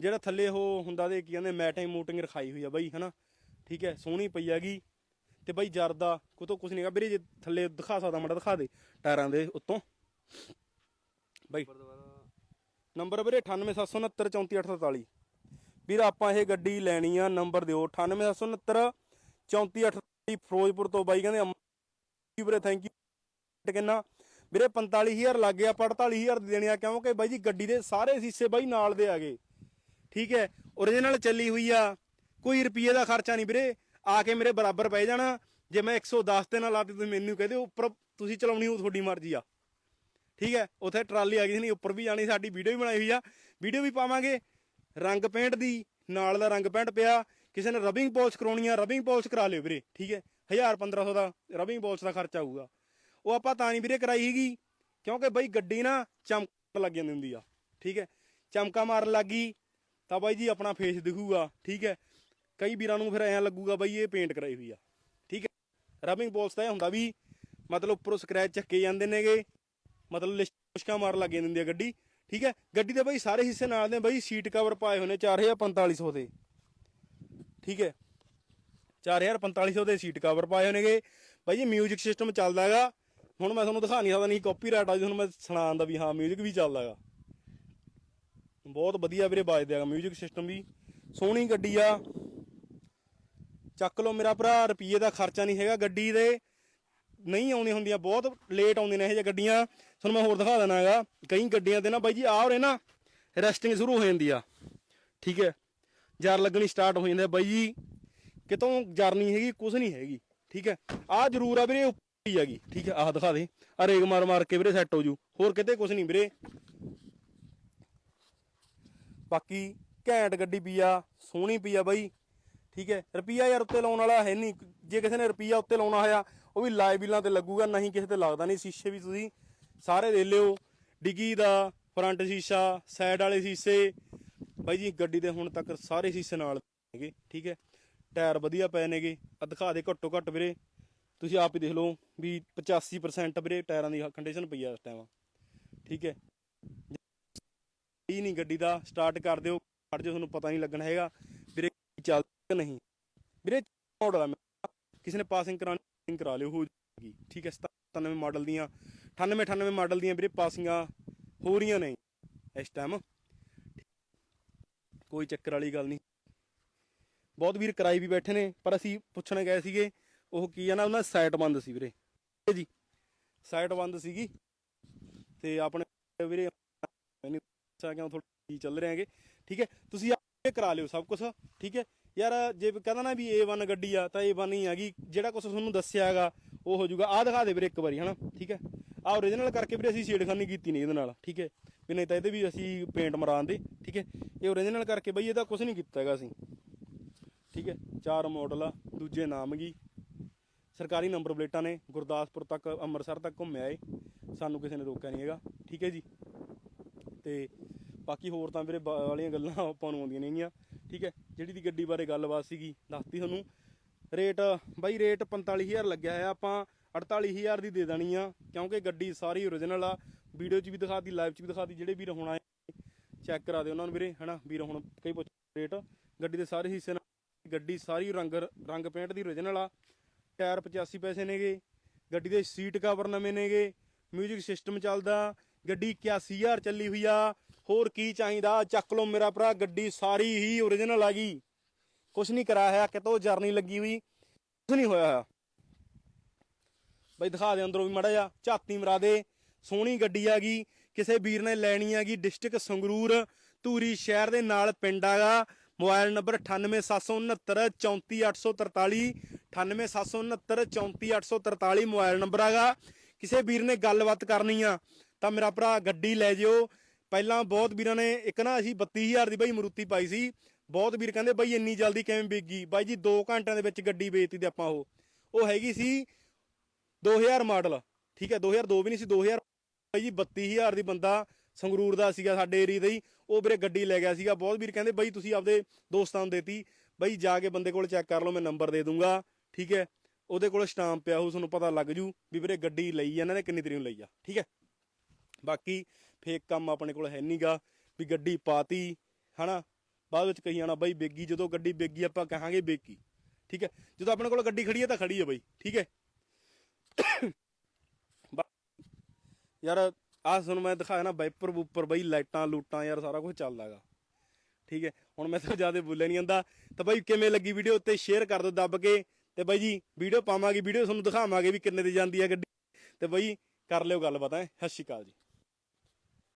ਜਿਹੜਾ ਥੱਲੇ ਉਹ ਹੁੰਦਾ ਦੇ ਕੀ ਕਹਿੰਦੇ ਮੈਟਿੰਗ ਮੂਟਿੰਗ ਰਖਾਈ ਹੋਈ ਆ ਬਾਈ, ਹਨਾ? ਠੀਕ ਹੈ ਸੋਹਣੀ ਪਈ ਹੈਗੀ। ਤੇ ਬਾਈ ਜਰਦਾ, ਕੋਤੋਂ ਕੁਝ ਨਹੀਂਗਾ ਵੀਰੇ ਜੇ ਥੱਲੇ ਦਿਖਾ ਸਕਦਾ ਮੜਾ, ਦਿਖਾ ਦੇ ਟਾਇਰਾਂ ਦੇ ਉੱਤੋਂ। ਬਾਈ। ਨੰਬਰ ਵੀਰੇ 9876934843 ਵੀਰ, ਆਪਾਂ ਇਹ ਗੱਡੀ ਲੈਣੀ ਆ, ਨੰਬਰ ਦਿਓ। 987693 3448 ਫਿਰੋਜ਼ਪੁਰ ਤੋਂ ਬਾਈ ਕਹਿੰਦੇ ਅੰਮ੍ਰਿਤਸਰ ਵੀਰੇ ਥੈਂਕ ਯੂ ਕਿੰਨਾ? ਵੀਰੇ 45000 ਲੱਗ ਗਿਆ ਆਪਾਂ 48000 ਦੇ ਦੇਣੇ ਆ। ਕਿਉਂਕਿ ਬਾਈ ਜੀ, ਗੱਡੀ ਦੇ ਸਾਰੇ ਸੀਸੇ ਬਾਈ ਨਾਲ ਦੇ ਆ ਗਏ ਠੀਕ ਹੈ origignal ਚੱਲੀ ਹੋਈ ਆ। ਕੋਈ ਰੁਪਏ ਦਾ ਖਰਚਾ ਨਹੀਂ ਵੀਰੇ। ਆ ਕੇ ਮੇਰੇ ਬਰਾਬਰ ਪੈ ਜਾਣਾ। ਜੇ ਮੈਂ 110 ਤੇ ਨਾ ਲਾਤੀ ਤੁਸੀਂ ਮੈਨੂੰ ਕਹਦੇ ਉੱਪਰ ਤੁਸੀਂ ਚਲਾਉਣੀ ਉਹ ਤੁਹਾਡੀ ਮਰਜ਼ੀ ਆ। ਠੀਕ ਹੈ, ਉੱਥੇ ਟਰਾਲੀ ਆ ਗਈ ਸੀ ਨਹੀਂ, ਉੱਪਰ ਵੀ ਜਾਣੀ, ਸਾਡੀ ਵੀਡੀਓ ਵੀ ਬਣਾਈ ਹੋਈ ਆ। ਵੀਡੀਓ ਵੀ ਪਾਵਾਂਗੇ। ਰੰਗ ਪੇਂਟ ਦੀ, ਨਾਲ ਦਾ ਰੰਗ ਪੇਂਟ ਪਿਆ। ਕਿਸੇ ਨੇ ਰਬਿੰਗ ਪੋਲਸ ਕਰਾਉਣੀ ਆ, ਰਬਿੰਗ ਪੋਲਸ ਕਰਾ ਲਿਓ ਵੀਰੇ, ਠੀਕ ਹੈ। 1000 1500 ਦਾ ਰਬਿੰਗ ਪੋਲਸ ਦਾ ਖਰਚਾ ਆਊਗਾ। ਉਹ ਆਪਾਂ ਤਾਂ ਨਹੀਂ ਵੀਰੇ ਕਰਾਈ ਹੈਗੀ ਕਿਉਂਕਿ ਬਈ ਗੱਡੀ ਨਾ ਚਮਕ ਲੱਗ ਜਾਂਦੀ ਹੁੰਦੀ ਆ। ਠੀਕ ਹੈ, ਚਮਕਾ ਮਾਰਨ ਲੱਗੀ ਤਾਂ ਬਾਈ ਜੀ ਆਪਣਾ ਫੇਸ ਦਿਖੂਗਾ ਠੀਕ ਹੈ ਕਈ ਵੀਰਾਂ ਨੂੰ ਫਿਰ ਐਂ ਲੱਗੂਗਾ ਬਈ ਇਹ ਪੇਂਟ ਕਰਾਈ ਹੋਈ ਆ ਠੀਕ ਹੈ ਰਬਿੰਗ ਪਾਲਿਸ਼ ਤਾਂ ਇਹ ਹੁੰਦਾ ਵੀ ਮਤਲਬ ਉੱਪਰੋਂ ਸਕ੍ਰੈਚ ਚੱਕੇ ਜਾਂਦੇ ਨੇਗੇ ਮਤਲਬ ਲਿਸ਼ਕਾ ਮਾਰ ਲੱਗ ਜਾਂਦੀ ਆ ਗੱਡੀ ਠੀਕ ਹੈ ਗੱਡੀ ਦੇ ਬਈ ਸਾਰੇ ਹਿੱਸੇ ਨਾਲ ਦੇ ਬਈ ਸੀਟ ਕਵਰ ਪਾਏ ਹੋਏ ਨੇ 4500 ਦੇ ਠੀਕ ਹੈ 4500 ਦੇ ਸੀਟ ਕਵਰ ਪਾਏ ਹੋਏ ਨੇਗੇ ਬਾਈ ਜੀ 뮤직 ਸਿਸਟਮ ਚੱਲਦਾ ਹੈਗਾ ਹੁਣ ਮੈਂ ਤੁਹਾਨੂੰ ਦਿਖਾ ਨਹੀਂ ਸਕਦਾ ਨਹੀਂ ਕਾਪੀਰਾਈਟ ਆ ਜੀ ਹੁਣ ਮੈਂ ਸੁਣਾਉਣ ਦਾ ਵੀ ਹਾਂ 뮤직 ਵੀ ਚੱਲਦਾ ਹੈਗਾ ਬਹੁਤ ਵਧੀਆ ਵੀਰੇ ਵੱਜਦਾ ਆ ਮਿਊਜ਼ਿਕ ਸਿਸਟਮ ਵੀ। ਸੋਹਣੀ ਗੱਡੀ ਆ। ਚੱਕ ਲਓ ਮੇਰਾ ਭਰਾ, ਰੁਪਈਏ ਦਾ ਖਰਚਾ ਨਹੀਂ ਹੈਗਾ ਗੱਡੀ ਦੇ। ਨਹੀਂ ਆਉਂਦੀਆਂ ਹੁੰਦੀਆਂ, ਬਹੁਤ ਲੇਟ ਆਉਂਦੀਆਂ ਨੇ ਇਹ ਜਿਹੀਆਂ ਗੱਡੀਆਂ। ਤੁਹਾਨੂੰ ਮੈਂ ਹੋਰ ਦਿਖਾ ਦੇਣਾ ਹੈਗਾ। ਕਈ ਗੱਡੀਆਂ ਤੇ ਨਾ ਬਾਈ ਜੀ ਆ ਉਰੇ ਨਾ ਰੈਸਟਿੰਗ ਸ਼ੁਰੂ ਹੋ ਜਾਂਦੀ ਆ। ਠੀਕ ਹੈ। ਜਰ ਲੱਗਣੀ ਸਟਾਰਟ ਹੋ ਜਾਂਦੀ ਬਾਈ ਜੀ, ਕਿਤੋਂ ਜਰਨੀ ਹੈਗੀ ਕੁਝ ਨਹੀਂ ਹੈਗੀ। ਠੀਕ ਹੈ। ਆ ਜ਼ਰੂਰ ਆ ਵੀਰੇ, ਉੱਪਰ ਹੀ ਹੈਗੀ। ਠੀਕ ਹੈ, ਆਹ ਦਿਖਾ ਦੇ। ਆ ਰੇਗ ਮਾਰ ਮਾਰ ਕੇ ਵੀਰੇ ਸੈੱਟ ਹੋ ਜੂ। ਹੋਰ ਕਿਤੇ ਕੁਝ ਨਹੀਂ ਵੀਰੇ। ਬਾਕੀ ਘੈਂਟ ਗੱਡੀ ਪਈ ਆ, ਸੋਹਣੀ ਪਈ ਆ ਬਾਈ। ਠੀਕ ਹੈ, ਰੁਪਈਆ ਯਾਰ ਉੱਤੇ ਲਾਉਣ ਵਾਲਾ ਹੈ ਨਹੀਂ। ਜੇ ਕਿਸੇ ਨੇ ਰੁਪਈਆ ਉੱਤੇ ਲਾਉਣਾ ਹੋਇਆ, ਉਹ ਵੀ ਲਾਈਵ ਬਿੱਲਾਂ ਤੇ ਲੱਗੂਗਾ, ਨਹੀਂ ਕਿਸੇ ਤੇ ਲੱਗਦਾ ਨਹੀਂ ਸ਼ੀਸ਼ੇ ਵੀ ਤੁਸੀਂ ਸਾਰੇ ਦੇ ਲਿਓ। ਡਿੱਗੀ ਦਾ ਫਰੰਟ ਸ਼ੀਸ਼ਾ ਸਾਈਡ ਵਾਲੇ ਸ਼ੀਸ਼ੇ। ਬਾਈ ਜੀ, ਗੱਡੀ ਦੇ ਹੁਣ ਤੱਕ ਸਾਰੇ ਸ਼ੀਸ਼ੇ ਨਾਲ ਹੈਗੇ, ਠੀਕ ਹੈ। ਟਾਇਰ ਵਧੀਆ ਪਏ ਨੇਗੇ। ਆ ਦਿਖਾ ਦੇ ਘੱਟੋ ਘੱਟ ਵੀਰੇ। ਤੁਸੀਂ ਆਪ ਹੀ ਦੇਖ ਲਓ ਵੀ 85% ਵੀਰੇ ਟਾਇਰਾਂ ਦੀ ਕੰਡੀਸ਼ਨ ਪਈ ਆ ਇਸ ਟਾਈਮ ਠੀਕ ਹੈ। ਇਹ ਨਹੀਂ ਗੱਡੀ ਦਾ ਸਟਾਰਟ ਕਰ ਦਿਓ ਖੜ ਜਾਓ ਤੁਹਾਨੂੰ ਪਤਾ ਨਹੀਂ ਲੱਗਣਾ ਹੈਗਾ ਵੀਰੇ ਚੱਲਦਾ ਨਹੀਂ। ਵੀਰੇ ਮਾਡਲ ਆ ਕਿਸੇ ਨੇ ਪਾਸਿੰਗ ਕਰਾਣੀ ਕਰਾ ਲਿਓ, ਹੋ ਜਾਊਗੀ ਠੀਕ ਹੈ 97 ਮਾਡਲ ਦੀਆਂ 98 98 ਮਾਡਲ ਦੀਆਂ ਵੀਰੇ ਪਾਸਿੰਗਾਂ ਹੋ ਰਹੀਆਂ ਨੇ ਇਸ ਟਾਈਮ ਕੋਈ ਚੱਕਰ ਵਾਲੀ ਗੱਲ ਨਹੀਂ। ਬਹੁਤ ਵੀਰ ਕਰਾਈ ਵੀ ਬੈਠੇ ਨੇ, ਪਰ ਅਸੀਂ ਪੁੱਛਣ ਗਏ ਸੀਗੇ, ਉਹ ਕੀ ਆ ਨਾ, ਉਹਨਾਂ ਸਾਈਟ ਬੰਦ ਸੀ ਵੀਰੇ। ਜੀ ਸਾਈਟ ਬੰਦ ਸੀਗੀ। ਤੇ ਆਪਣੇ ਵੀਰੇ ਮੈਨੂੰ ਪੁੱਛਿਆ ਚੱਲ ਰਹੇ ਹੈਗੇ। ਠੀਕ ਹੈ? ਤੁਸੀਂ ਆਪੇ ਕਰਾ ਲਿਓ ਸਭ ਕੁਝ ਠੀਕ ਹੈ? ਯਾਰ, ਜੇ ਕਹਿੰਦਾ ਨਾ ਵੀ A1 ਗੱਡੀ ਆ, ਤਾਂ A1 ਹੀ ਹੈਗੀ। ਜਿਹੜਾ ਕੁਝ ਤੁਹਾਨੂੰ ਦੱਸਿਆ ਹੈਗਾ, ਉਹ ਹੋ ਜਾਊਗਾ। ਆਹ ਦਿਖਾ ਦੇ ਵੀਰੇ ਇੱਕ ਵਾਰੀ, ਹਨਾ? ਠੀਕ ਹੈ? ਆਹ ਓਰੀਜਨਲ ਕਰਕੇ ਵੀਰੇ ਅਸੀਂ ਛੇੜਖਾਨੀ ਕੀਤੀ ਨਹੀਂ ਇਹਦੇ ਨਾਲ, ਠੀਕ ਹੈ? ਵੀ ਨਹੀਂ ਤਾਂ ਇਹਦੇ ਵੀ ਅਸੀਂ ਪੇਂਟ ਮਰਾਨ ਦੇ, ਠੀਕ ਹੈ? ਇਹ ਓਰੀਜਨਲ ਕਰਕੇ ਬਈ ਇਹਦਾ ਕੁਝ ਨਹੀਂ ਕੀਤਾ ਹੈਗਾ ਅਸੀਂ। ਠੀਕ ਹੈ? ਚਾਰ ਮਾਡਲ ਆ, ਦੂਜੇ ਨਾਮਗੀ ਸਰਕਾਰੀ ਨੰਬਰ ਪਲੇਟਾਂ ਨੇ, ਗੁਰਦਾਸਪੁਰ ਤੱਕ, ਅੰਮ੍ਰਿਤਸਰ ਤੱਕ ਘੁੰਮਿਆ ਏ ਸਾਨੂੰ ਕਿਸੇ ਨੇ ਰੋਕਿਆ ਨਹੀਂ ਹੈਗਾ, ਠੀਕ ਹੈ ਜੀ? ਤੇ ਬਾਕੀ ਹੋਰ ਤਾਂ ਵੀਰੇ ਬਾ- ਵਾਲੀਆਂ ਗੱਲਾਂ ਆਪਾਂ ਨੂੰ ਆਉਂਦੀਆਂ ਨਹੀਂਗੀਆਂ ਠੀਕ ਹੈ, ਜਿਹੜੀ ਦੀ ਗੱਡੀ ਬਾਰੇ ਗੱਲਬਾਤ ਸੀਗੀ, ਦੱਸਤੀ ਤੁਹਾਨੂੰ। ਰੇਟ, ਬਾਈ ਰੇਟ 45000 ਲੱਗਿਆ ਹੋਇਆ, ਆਪਾਂ 48000 ਦੀ ਦੇ ਦੇਣੀ ਆ, ਕਿਉਂਕਿ ਗੱਡੀ ਸਾਰੀ ਓਰੀਜਨਲ ਆ। ਵੀਡੀਓ 'ਚ ਵੀ ਦਿਖਾਤੀ ਲਾਈਵ 'ਚ ਵੀ ਦਿਖਾਤੀ, ਜਿਹੜੇ ਵੀਰ ਹੁਣ ਆਏ ਚੈੱਕ ਕਰਾ ਦਿਓ ਉਹਨਾਂ ਨੂੰ ਵੀਰੇ, ਹਨਾ? ਵੀਰ ਹੁਣ ਕਈ ਪੁੱਛ ਰੇਟ, ਗੱਡੀ ਦੇ ਸਾਰੇ ਹਿੱਸੇ ਨਾਲ, ਗੱਡੀ ਸਾਰੀ ਰੰਗ ਰੰਗ ਪੇਂਟ ਦੀ ਓਰੀਜਨਲ ਆ। ਟਾਇਰ 85 ਪੈਸੇ ਨੇਗੇ, ਗੱਡੀ ਦੇ ਸੀਟ ਕਵਰ ਨਵੇਂ ਨੇਗੇ 뮤직 ਸਿਸਟਮ ਚੱਲਦਾ, ਗੱਡੀ 81000 ਚੱਲੀ ਹੋਈ ਆ। ਹੋਰ ਕੀ ਚਾਹੀਦਾ? ਚੱਕ ਲਓ ਮੇਰਾ ਭਰਾ, ਗੱਡੀ ਸਾਰੀ ਹੀ ਓਰੀਜਨਲ ਆ ਗਈ। ਕੁਝ ਨਹੀਂ ਕਰਾਇਆ ਹੋਇਆ, ਕਿਤੋਂ ਜਰਨੀ ਲੱਗੀ ਹੋਈ। ਕੁਛ ਨਹੀਂ ਹੋਇਆ ਹੋਇਆ। ਬਈ ਦਿਖਾ ਦੇ ਅੰਦਰੋਂ ਵੀ ਮੜਾ ਜਾ ਝਾਤੀ ਮਰਾ ਦੇ। ਸੋਹਣੀ ਗੱਡੀ ਆ ਗਈ। ਕਿਸੇ ਵੀਰ ਨੇ ਲੈਣੀ ਹੈਗੀ ਡਿਸਟ੍ਰਿਕਟ ਸੰਗਰੂਰ, ਧੂਰੀ ਸ਼ਹਿਰ ਦੇ ਨਾਲ ਪਿੰਡ ਆਗਾ ਮੋਬਾਈਲ ਨੰਬਰ 9876934843 9876934843 ਮੋਬਾਈਲ ਨੰਬਰ ਆਗਾ ਕਿਸੇ ਵੀਰ ਨੇ ਗੱਲਬਾਤ ਕਰਨੀ ਆ, ਤਾਂ ਮੇਰਾ ਭਰਾ ਗੱਡੀ ਲੈ ਜਿਓ। ਪਹਿਲਾਂ ਬਹੁਤ ਵੀਰਾਂ ਨੇ ਇੱਕ ਨਾ ਅਸੀਂ 32000 ਦੀ ਬਾਈ ਮਰੂਤੀ ਪਾਈ ਸੀ। ਬਹੁਤ ਵੀਰ ਕਹਿੰਦੇ ਬਾਈ ਇੰਨੀ ਜਲਦੀ ਕਿਵੇਂ ਵਿਕ ਬਾਈ ਜੀ 2 ਘੰਟਿਆਂ ਦੇ ਵਿੱਚ ਗੱਡੀ ਵੇਚਤੀ ਤੇ ਆਪਾਂ ਉਹ। ਉਹ ਹੈਗੀ ਸੀ 2000 ਮਾਡਲ। ਠੀਕ ਹੈ 2002 ਵੀ ਨਹੀਂ ਸੀ 2000 ਬਾਈ ਜੀ 32000 ਦੀ ਬੰਦਾ ਸੰਗਰੂਰ ਦਾ ਸੀਗਾ ਸਾਡੇ ਏਰੀਆ ਦਾ ਹੀ। ਉਹ ਵੀਰੇ ਗੱਡੀ ਲੈ ਗਿਆ ਸੀਗਾ। ਬਹੁਤ ਵੀਰ ਕਹਿੰਦੇ ਬਾਈ ਤੁਸੀਂ ਆਪਦੇ ਦੋਸਤਾਂ ਨੂੰ ਦੇਤੀ। ਬਾਈ ਜਾ ਕੇ ਬੰਦੇ ਕੋਲ ਚੈੱਕ ਕਰ ਲਓ, ਮੈਂ ਨੰਬਰ ਦੇ ਦੂੰਗਾ। ਠੀਕ ਹੈ, ਉਹਦੇ ਕੋਲ ਸਟਾਂਪ ਪਿਆ ਹੋਊ, ਤੁਹਾਨੂੰ ਪਤਾ ਲੱਗ ਜੂ ਵੀ ਵੀਰੇ ਗੱਡੀ ਲਈ ਆ, ਇਹਨਾਂ ਨੇ ਕਿੰਨੀ ਤਰੀਕ ਨੂੰ ਲਈ ਆ। ਠੀਕ ਹੈ, ਬਾਕੀ ਫੇਕ ਕੰਮ ਆਪਣੇ ਕੋਲ ਹੈ ਨਹੀਂਗਾ ਵੀ ਗੱਡੀ ਪਾਤੀ, ਹਨਾ? ਬਾਅਦ ਵਿੱਚ ਕਹੀ ਜਾਣਾ, ਬਾਈ ਬੇਗੀ, ਜਦੋਂ ਗੱਡੀ ਬੇਗੀ ਆਪਾਂ ਕਹਾਂਗੇ ਬੇਗੀ। ਠੀਕ ਹੈ? ਜਦੋਂ ਆਪਣੇ ਕੋਲ ਗੱਡੀ ਖੜੀ ਹੈ ਤਾਂ ਖੜੀ ਹੈ ਬਾਈ, ਠੀਕ ਹੈ? ਬਾ- ਯਾਰ, ਆਹ ਤੁਹਾਨੂੰ ਮੈਂ ਦਿਖਾਇਆ ਨਾ ਵਾਈਪਰ ਵੂਪਰ ਬਾਈ, ਲਾਈਟਾਂ, ਲੂਟਾਂ, ਯਾਰ ਸਾਰਾ ਕੁਝ ਚੱਲਦਾਗਾ ਠੀਕ ਹੈ? ਹੁਣ ਮੈਂ ਤਾਂ ਜ਼ਿਆਦਾ ਬੋਲਿਆ ਨਹੀਂ ਜਾਂਦਾ। ਤਾਂ ਬਾਈ ਕਿਵੇਂ ਲੱਗੀ ਵੀਡੀਓ ਉੱਤੇ ਸ਼ੇਅਰ ਕਰ ਦਿਓ ਦੱਬ ਕੇ। ਤੇ ਬਾਈ ਜੀ ਵੀਡੀਓ ਪਾਵਾਂਗੇ ਵੀਡੀਓ ਤੁਹਾਨੂੰ ਦਿਖਾਵਾਂਗੇ ਵੀ ਕਿੰਨੇ ਦੀ ਜਾਂਦੀ ਹੈ ਗੱਡੀ। ਤੇ ਬਾਈ ਕਰ ਲਿਓ ਗੱਲਬਾਤ, ਹੈ? ਸਤਿ ਸ਼੍ਰੀ ਅਕਾਲ ਜੀ।